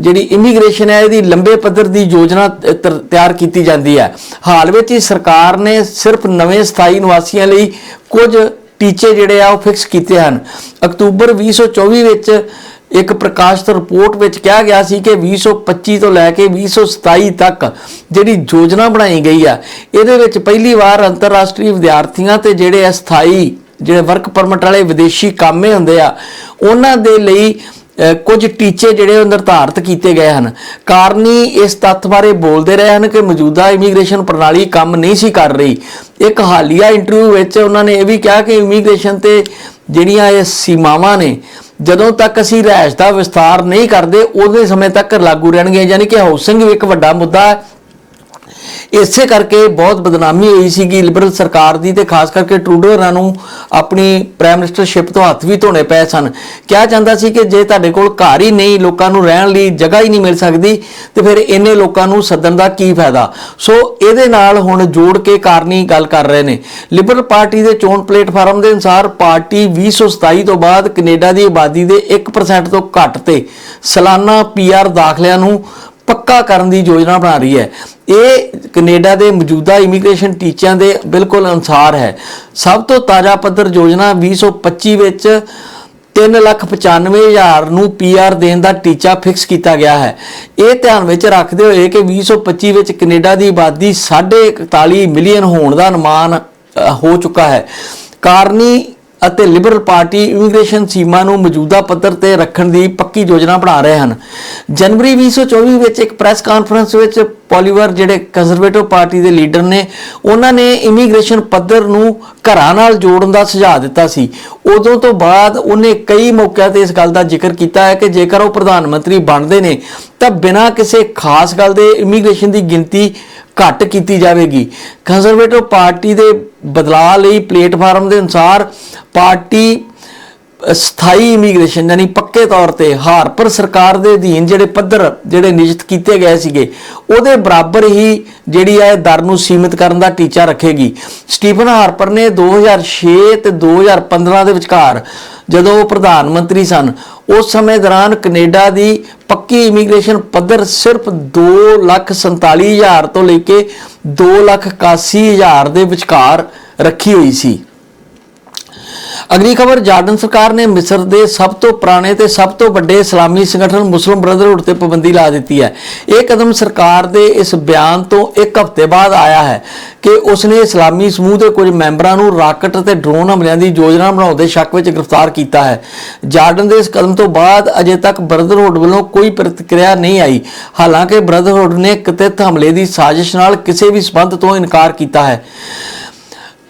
ਜਿਹੜੀ ਇਮੀਗ੍ਰੇਸ਼ਨ ਹੈ, ਇਹਦੀ ਲੰਬੇ ਪੱਧਰ ਦੀ ਯੋਜਨਾ ਤ- ਤਿਆਰ ਕੀਤੀ ਜਾਂਦੀ ਹੈ। ਹਾਲ ਵਿੱਚ ਹੀ ਸਰਕਾਰ ਨੇ ਸਿਰਫ ਨਵੇਂ ਸਥਾਈ ਨਿਵਾਸੀਆਂ ਲਈ ਕੁਝ ਟੀਚੇ ਜਿਹੜੇ ਆ, ਉਹ ਫਿਕਸ ਕੀਤੇ ਹਨ। ਅਕਤੂਬਰ 2024 ਵਿੱਚ ਇੱਕ ਪ੍ਰਕਾਸ਼ਿਤ ਰਿਪੋਰਟ ਵਿੱਚ ਕਿਹਾ ਗਿਆ ਸੀ ਕਿ 2025 ਤੋਂ ਲੈ ਕੇ 2027 ਤੱਕ ਜਿਹੜੀ ਯੋਜਨਾ ਬਣਾਈ ਗਈ ਆ, ਇਹਦੇ ਵਿੱਚ ਪਹਿਲੀ ਵਾਰ ਅੰਤਰਰਾਸ਼ਟਰੀ ਵਿਦਿਆਰਥੀਆਂ ਤੇ ਜਿਹੜੇ ਸਥਾਈ, ਜਿਹੜੇ ਵਰਕ ਪਰਮਿਟ ਵਾਲੇ ਵਿਦੇਸ਼ੀ ਕਾਮੇ ਹੁੰਦੇ ਆ, ਉਹਨਾਂ ਦੇ ਲਈ ਕੁਝ ਟੀਚੇ ਜਿਹੜੇ ਉਹ ਨਿਰਧਾਰਤ ਕੀਤੇ ਗਏ ਹਨ। ਕਾਰਨੀ ਇਸ ਤੱਥ ਬਾਰੇ ਬੋਲਦੇ ਰਹੇ ਹਨ ਕਿ ਮੌਜੂਦਾ ਇਮੀਗ੍ਰੇਸ਼ਨ ਪ੍ਰਣਾਲੀ ਕੰਮ ਨਹੀਂ ਸੀ ਕਰ ਰਹੀ। ਇੱਕ ਹਾਲੀਆ ਇੰਟਰਵਿਊ ਵਿੱਚ ਉਹਨਾਂ ਨੇ ਇਹ ਵੀ ਕਿਹਾ ਕਿ ਇਮੀਗ੍ਰੇਸ਼ਨ ਤੇ ਜਿਹੜੀਆਂ ਇਹ ਸੀਮਾਵਾਂ ਨੇ, ਜਦੋਂ ਤੱਕ ਅਸੀਂ ਰਹਿਸ਼ ਦਾ ਵਿਸਤਾਰ ਨਹੀਂ ਕਰਦੇ, ਉਹਦੇ ਸਮੇਂ ਤੱਕ ਲਾਗੂ ਰਹਿਣਗੀਆਂ। ਯਾਨੀ ਕਿ ਹਾਊਸਿੰਗ ਵੀ ਇੱਕ ਵੱਡਾ ਮੁੱਦਾ ਹੈ। ਇਸੇ ਕਰਕੇ ਬਹੁਤ ਬਦਨਾਮੀ ਹੋਈ ਸੀਗੀ ਲਿਬਰਲ ਸਰਕਾਰ ਦੀ ਤੇ ਖਾਸ ਕਰਕੇ ਟਰੂਡੋ ਨੂੰ ਆਪਣੀ ਪ੍ਰਾਈਮ ਮਿਨਿਸਟਰਸ਼ਿਪ ਤੋਂ ਹੱਥ ਵੀ ਧੋਣੇ ਪਏ ਸਨ। ਕਿਹਾ ਜਾਂਦਾ ਸੀ ਕਿ ਜੇ ਤੁਹਾਡੇ ਕੋਲ ਘਰ ਹੀ ਨਹੀਂ, ਲੋਕਾਂ ਨੂੰ ਰਹਿਣ ਲਈ ਜਗ੍ਹਾ ਹੀ ਨਹੀਂ ਮਿਲ ਸਕਦੀ, ਤੇ ਫਿਰ ਇੰਨੇ ਲੋਕਾਂ ਨੂੰ ਸੱਦਣ ਦਾ ਕੀ ਫਾਇਦਾ? ਸੋ ਇਹਦੇ ਨਾਲ ਹੁਣ ਜੋੜ ਕੇ ਕਾਰਨੀ ਗੱਲ ਕਰ ਰਹੇ ਨੇ। ਲਿਬਰਲ ਪਾਰਟੀ ਦੇ ਚੋਣ ਪਲੇਟਫਾਰਮ ਦੇ ਅਨੁਸਾਰ ਪਾਰਟੀ 2027 ਤੋਂ ਬਾਅਦ ਕੈਨੇਡਾ ਦੀ ਆਬਾਦੀ ਦੇ 1% ਤੋਂ ਘੱਟ ਤੇ ਸਾਲਾਨਾ ਪੀਆਰ ਦਾਖਲਿਆਂ ਨੂੰ ਪੱਕਾ ਕਰਨ ਦੀ ਯੋਜਨਾ ਬਣਾ ਰਹੀ ਹੈ। ਇਹ ਕੈਨੇਡਾ ਦੇ ਮੌਜੂਦਾ ਇਮੀਗ੍ਰੇਸ਼ਨ ਟੀਚਿਆਂ ਦੇ ਬਿਲਕੁਲ ਅਨੁਸਾਰ ਹੈ। ਸਭ ਤੋਂ ਤਾਜ਼ਾ ਪੱਧਰ ਯੋਜਨਾ 2025 ਵਿੱਚ 395000 ਨੂੰ ਪੀਆਰ ਦੇਣ ਦਾ ਟੀਚਾ ਫਿਕਸ ਕੀਤਾ ਗਿਆ ਹੈ। ਇਹ ਧਿਆਨ ਵਿੱਚ ਰੱਖਦੇ ਹੋਏ ਕਿ 2025 ਵਿੱਚ ਕੈਨੇਡਾ ਦੀ ਆਬਾਦੀ 41 ਮਿਲੀਅਨ ਹੋਣ ਦਾ ਅਨੁਮਾਨ ਹੋ ਚੁੱਕਾ ਹੈ। ਕਾਰਨੀ ਅਤੇ ਲਿਬਰਲ ਪਾਰਟੀ ਇਮੀਗ੍ਰੇਸ਼ਨ ਸੀਮਾ ਨੂੰ ਮੌਜੂਦਾ ਪੱਧਰ ਤੇ ਰੱਖਣ ਦੀ ਪੱਕੀ ਯੋਜਨਾ ਬਣਾ ਰਹੇ ਹਨ। ਜਨਵਰੀ 2024 ਵਿੱਚ ਇੱਕ ਪ੍ਰੈਸ ਕਾਨਫਰੰਸ ਵਿੱਚ ਪੋਲੀਵਰ ਜਿਹੜੇ ਕੰਜ਼ਰਵੇਟਿਵ ਪਾਰਟੀ ਦੇ ਲੀਡਰ ਨੇ, ਉਹਨਾਂ ਨੇ ਇਮੀਗ੍ਰੇਸ਼ਨ ਪੱਧਰ ਨੂੰ ਘਰਾਂ ਨਾਲ ਜੋੜਨ ਦਾ ਸੁਝਾਅ ਦਿੱਤਾ ਸੀ। ਉਦੋਂ ਤੋਂ ਬਾਅਦ ਉਹਨੇ ਕਈ ਮੌਕਿਆਂ ਤੇ ਇਸ ਗੱਲ ਦਾ ਜ਼ਿਕਰ ਕੀਤਾ ਹੈ ਕਿ ਜੇਕਰ ਉਹ ਪ੍ਰਧਾਨ ਮੰਤਰੀ ਬਣਦੇ ਨੇ ਤਾਂ ਬਿਨਾਂ ਕਿਸੇ ਖਾਸ ਗੱਲ ਦੇ ਇਮੀਗ੍ਰੇਸ਼ਨ ਦੀ ਗਿਣਤੀ ਘੱਟ ਕੀਤੀ ਜਾਵੇਗੀ। ਕੰਜ਼ਰਵੇਟਿਵ ਪਾਰਟੀ ਦੇ ਬਦਲਾਅ ਲਈ ਪਲੇਟਫਾਰਮ ਦੇ ਅਨੁਸਾਰ ਪਾਰਟੀ ਸਥਾਈ ਇਮੀਗ੍ਰੇਸ਼ਨ ਯਾਨੀ ਪੱਕੇ ਤੌਰ ਤੇ ਹਾਰਪਰ ਸਰਕਾਰ ਦੇ ਅਧੀਨ ਜਿਹੜੇ ਪੱਧਰ ਜਿਹੜੇ ਨਿਯੁਕਤ ਕੀਤੇ ਗਏ ਸੀਗੇ, ਉਹਦੇ ਬਰਾਬਰ ਹੀ ਜਿਹੜੀ ਹੈ ਦਰ ਨੂੰ ਸੀਮਿਤ ਕਰਨ ਦਾ ਟੀਚਾ ਰੱਖੇਗੀ। ਸਟੀਫਨ ਹਾਰਪਰ ਨੇ 2006 ਤੇ 2015 ਦੇ ਵਿਚਕਾਰ ਜਦੋਂ ਉਹ ਪ੍ਰਧਾਨ ਮੰਤਰੀ ਸਨ, ਉਸ ਸਮੇਂ ਦੌਰਾਨ ਕੈਨੇਡਾ ਦੀ ਪੱਕੀ ਇਮੀਗ੍ਰੇਸ਼ਨ ਪੱਧਰ ਸਿਰਫ 247000 ਤੋਂ ਲੈ ਕੇ 281000 ਦੇ ਵਿਚਕਾਰ ਰੱਖੀ ਹੋਈ ਸੀ। ਅਗਲੀ ਖਬਰ, ਜਾਰਡਨ ਸਰਕਾਰ ਨੇ ਮਿਸਰ ਦੇ ਸਭ ਤੋਂ ਪੁਰਾਣੇ ਤੇ ਸਭ ਤੋਂ ਵੱਡੇ ਇਸਲਾਮੀ ਸੰਗਠਨ ਮੁਸਲਿਮ ਬ੍ਰਦਰਹੁੱਡ ਤੇ ਪਾਬੰਦੀ ਲਾ ਦਿੱਤੀ ਹੈ। ਇਹ ਕਦਮ ਸਰਕਾਰ ਦੇ ਇਸ ਬਿਆਨ ਤੋਂ ਇੱਕ ਹਫ਼ਤੇ ਬਾਅਦ ਆਇਆ ਹੈ ਕਿ ਉਸਨੇ ਇਸਲਾਮੀ ਸਮੂਹ ਦੇ ਕੁਝ ਮੈਂਬਰਾਂ ਨੂੰ ਰਾਕਟ ਅਤੇ ਡਰੋਨ ਹਮਲਿਆਂ ਦੀ ਯੋਜਨਾ ਬਣਾਉਣ ਦੇ ਸ਼ੱਕ ਵਿੱਚ ਗ੍ਰਿਫਤਾਰ ਕੀਤਾ ਹੈ। ਜਾਰਡਨ ਦੇ ਇਸ ਕਦਮ ਤੋਂ ਬਾਅਦ ਅਜੇ ਤੱਕ ਬ੍ਰਦਰਹੁੱਡ ਵੱਲੋਂ ਕੋਈ ਪ੍ਰਤੀਕਿਰਿਆ ਨਹੀਂ ਆਈ। ਹਾਲਾਂਕਿ ਬ੍ਰਦਰਹੁੱਡ ਨੇ ਕਥਿਤ ਹਮਲੇ ਦੀ ਸਾਜ਼ਿਸ਼ ਨਾਲ ਕਿਸੇ ਵੀ ਸਬੰਧ ਤੋਂ ਇਨਕਾਰ ਕੀਤਾ ਹੈ।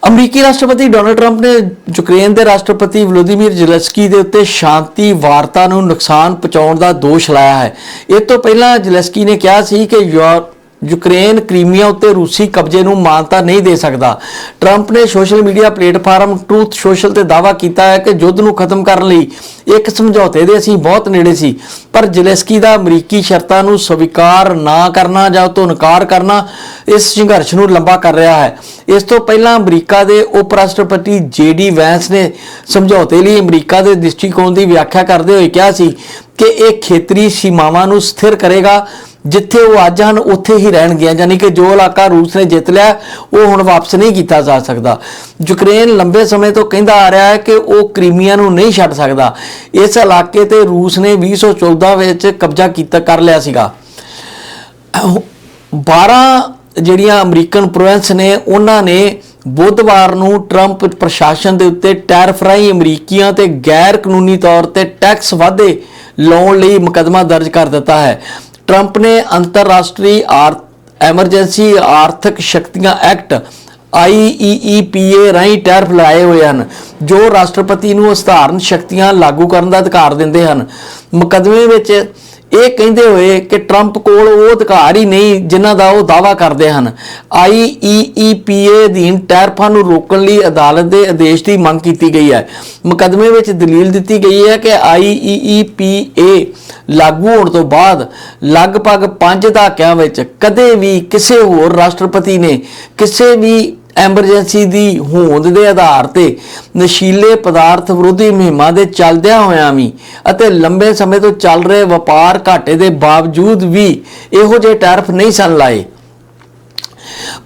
ਅਮਰੀਕੀ ਰਾਸ਼ਟਰਪਤੀ ਡੋਨਲਡ ਟਰੰਪ ਨੇ ਯੂਕਰੇਨ ਦੇ ਰਾਸ਼ਟਰਪਤੀ ਵਲੋਦੀਮੀਰ ਜ਼ੈਲੈਂਸਕੀ ਦੇ ਉੱਤੇ ਸ਼ਾਂਤੀ ਵਾਰਤਾ ਨੂੰ ਨੁਕਸਾਨ ਪਹੁੰਚਾਉਣ ਦਾ ਦੋਸ਼ ਲਾਇਆ ਹੈ। ਇਹ ਤੋਂ ਪਹਿਲਾਂ ਜ਼ੈਲੈਂਸਕੀ ਨੇ ਕਿਹਾ ਸੀ ਕਿ ਯੂਰ- ਯੂਕਰੇਨ ਕ੍ਰੀਮੀਆ ਉੱਤੇ ਰੂਸੀ ਕਬਜ਼ੇ ਨੂੰ ਮਾਨਤਾ ਨਹੀਂ ਦੇ ਸਕਦਾ। ਟਰੰਪ ਨੇ social media platform Truth Social ਤੇ ਦਾਅਵਾ ਕੀਤਾ ਹੈ ਕਿ ਯੁੱਧ ਨੂੰ ਖਤਮ ਕਰਨ ਲਈ ਇੱਕ ਸਮਝੌਤੇ ਦੇ ਅਸੀਂ ਬਹੁਤ ਨੇੜੇ ਸੀ, ਪਰ ਜ਼ੈਲੈਂਸਕੀ ਦਾ ਅਮਰੀਕੀ ਸ਼ਰਤਾਂ ਨੂੰ ਸਵੀਕਾਰ ਨਾ ਕਰਨਾ ਜਾਂ ਤੋਂ ਇਨਕਾਰ ਕਰਨਾ ਇਸ ਸੰਘਰਸ਼ ਨੂੰ ਲੰਬਾ ਕਰ ਰਿਹਾ ਹੈ। ਇਸ ਤੋਂ ਪਹਿਲਾਂ ਅਮਰੀਕਾ ਦੇ ਉਪ ਰਾਸ਼ਟਰਪਤੀ ਜੇਡੀ ਵੈਂਸ ਨੇ ਸਮਝੌਤੇ ਲਈ ਅਮਰੀਕਾ ਦੇ ਦ੍ਰਿਸ਼ਟੀਕੋਣ ਦੀ ਵਿਆਖਿਆ ਕਰਦੇ ਹੋਏ ਕਿਹਾ ਸੀ ਕਿ ਇਹ ਖੇਤਰੀ ਸੀਮਾਵਾਂ ਨੂੰ ਸਥਿਰ ਕਰੇਗਾ, ਜਿੱਥੇ ਉਹ ਅੱਜ ਹਨ, ਉੱਥੇ ਹੀ ਰਹਿਣਗੀਆਂ। ਯਾਨੀ ਕਿ ਜੋ ਇਲਾਕਾ ਰੂਸ ਨੇ ਜਿੱਤ ਲਿਆ, ਉਹ ਹੁਣ ਵਾਪਸ ਨਹੀਂ ਕੀਤਾ ਜਾ ਸਕਦਾ। ਯੂਕਰੇਨ ਲੰਬੇ ਸਮੇਂ ਤੋਂ ਕਹਿੰਦਾ ਆ ਰਿਹਾ ਹੈ ਕਿ ਉਹ ਕ੍ਰੀਮੀਆ ਨੂੰ ਨਹੀਂ ਛੱਡ ਸਕਦਾ। ਇਸ ਇਲਾਕੇ ਤੇ ਰੂਸ ਨੇ 2014 ਵਿੱਚ ਕਬਜ਼ਾ ਕੀਤਾ, ਕਰ ਲਿਆ ਸੀਗਾ। 12 ਜਿਹੜੀਆਂ ਅਮਰੀਕਨ ਪ੍ਰੋਵਿੰਸ ਨੇ, ਉਹਨਾਂ ਨੇ ਬੁੱਧਵਾਰ ਨੂੰ ਟਰੰਪ ਪ੍ਰਸ਼ਾਸਨ ਦੇ ਉੱਤੇ ਟੈਰਿਫ ਰਾਹੀਂ ਅਮਰੀਕੀਆਂ ਤੇ ਗੈਰ ਕਾਨੂੰਨੀ ਤੌਰ ਤੇ ਟੈਕਸ ਵਾਧੇ ਲਾਉਣ ਲਈ ਮੁਕੱਦਮਾ ਦਰਜ ਕਰ ਦਿੱਤਾ ਹੈ। ਟਰੰਪ ਨੇ ਅੰਤਰਰਾਸ਼ਟਰੀ ਆਰ ਐਮਰਜੈਂਸੀ ਆਰਥਿਕ ਸ਼ਕਤੀਆਂ ਐਕਟ IEEPA ਰਾਹੀਂ ਟੈਰਿਫ ਲਾਏ ਹੋਏ ਹਨ, ਜੋ ਰਾਸ਼ਟਰਪਤੀ ਨੂੰ ਅਸਧਾਰਨ ਸ਼ਕਤੀਆਂ ਲਾਗੂ ਕਰਨ ਦਾ ਅਧਿਕਾਰ ਦਿੰਦੇ ਹਨ। ਮੁਕੱਦਮੇ ਵਿੱਚ ਇਹ ਕਹਿੰਦੇ ਹੋਏ ਕਿ ਟਰੰਪ ਕੋਲ ਉਹ ਅਧਿਕਾਰ ਹੀ ਨਹੀਂ ਜਿਨ੍ਹਾਂ ਦਾ ਉਹ ਦਾਅਵਾ ਕਰਦੇ ਹਨ। IEEPA ਅਧੀਨ ਟੈਰਫਾਂ ਨੂੰ ਰੋਕਣ ਲਈ ਅਦਾਲਤ ਦੇ ਆਦੇਸ਼ ਦੀ ਮੰਗ ਕੀਤੀ ਗਈ ਹੈ। ਮੁਕੱਦਮੇ ਵਿੱਚ ਦਲੀਲ ਦਿੱਤੀ ਗਈ ਹੈ ਕਿ IEEPA ਲਾਗੂ ਹੋਣ ਤੋਂ ਬਾਅਦ ਲਗਭਗ 5 ਦਹਾਕਿਆਂ ਵਿੱਚ ਕਦੇ ਵੀ ਕਿਸੇ ਹੋਰ ਰਾਸ਼ਟਰਪਤੀ ਨੇ ਕਿਸੇ ਵੀ ਐਮਰਜੈਂਸੀ ਦੀ ਹੋਂਦ ਦੇ ਆਧਾਰ ਤੇ ਨਸ਼ੀਲੇ ਪਦਾਰਥ ਵਿਰੋਧੀ ਮੁਹਿੰਮਾਂ ਦੇ ਚੱਲਦਿਆਂ ਹੋਇਆਂ ਵੀ ਅਤੇ ਲੰਬੇ ਸਮੇਂ ਤੋਂ ਚੱਲ ਰਹੇ ਵਪਾਰ ਘਾਟੇ ਦੇ ਬਾਵਜੂਦ ਵੀ ਇਹੋ ਜਿਹੇ ਟੈਰਫ ਨਹੀਂ ਸਨ ਲਾਏ।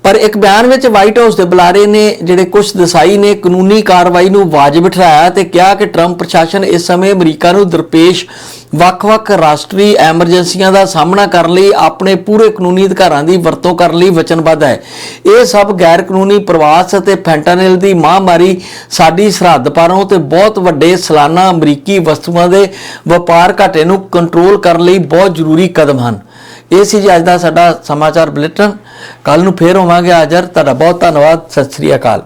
ਪਰ ਇੱਕ ਬਿਆਨ ਵਿੱਚ ਵਾਈਟ ਹਾਊਸ ਦੇ ਬੁਲਾਰੇ ਨੇ ਜਿਹੜੇ ਕੁਝ ਦਸਾਈ ਨੇ ਕਾਨੂੰਨੀ ਕਾਰਵਾਈ ਨੂੰ ਵਾਜਬ ਠਹਿਰਾਇਆ ਤੇ ਕਿਹਾ ਕਿ ਟਰੰਪ ਪ੍ਰਸ਼ਾਸਨ ਇਸ ਸਮੇਂ ਅਮਰੀਕਾ ਨੂੰ ਦਰਪੇਸ਼ ਵੱਖ-ਵੱਖ ਰਾਸ਼ਟਰੀ ਐਮਰਜੈਂਸੀਆਂ ਦਾ ਸਾਹਮਣਾ ਕਰਨ ਲਈ ਆਪਣੇ ਪੂਰੇ ਕਾਨੂੰਨੀ ਅਧਿਕਾਰਾਂ ਦੀ ਵਰਤੋਂ ਕਰਨ ਲਈ ਵਚਨਬੱਧ ਹੈ। ਇਹ ਸਭ ਗੈਰ ਕਾਨੂੰਨੀ ਪ੍ਰਵਾਸ ਅਤੇ ਫੈਂਟਾਨਿਲ ਦੀ ਮਹਾਮਾਰੀ ਸਾਡੀ ਸਰਹੱਦ ਪਾਰੋਂ ਤੇ ਬਹੁਤ ਵੱਡੇ ਸਾਲਾਨਾ ਅਮਰੀਕੀ ਵਸਤੂਆਂ ਦੇ ਵਪਾਰ ਘਾਟੇ ਨੂੰ ਕੰਟਰੋਲ ਕਰਨ ਲਈ ਬਹੁਤ ਜ਼ਰੂਰੀ ਕਦਮ ਹਨ। ਇਹ ਸੀ ਜੀ ਅੱਜ ਦਾ ਸਾਡਾ ਸਮਾਚਾਰ ਬੁਲੇਟਿਨ। ਕੱਲ ਨੂੰ ਫੇਰ ਹੋਵਾਂਗੇ ਹਾਜ਼ਰ। ਤੁਹਾਡਾ ਬਹੁਤ ਧੰਨਵਾਦ। ਸਤਿ ਸ੍ਰੀ ਅਕਾਲ।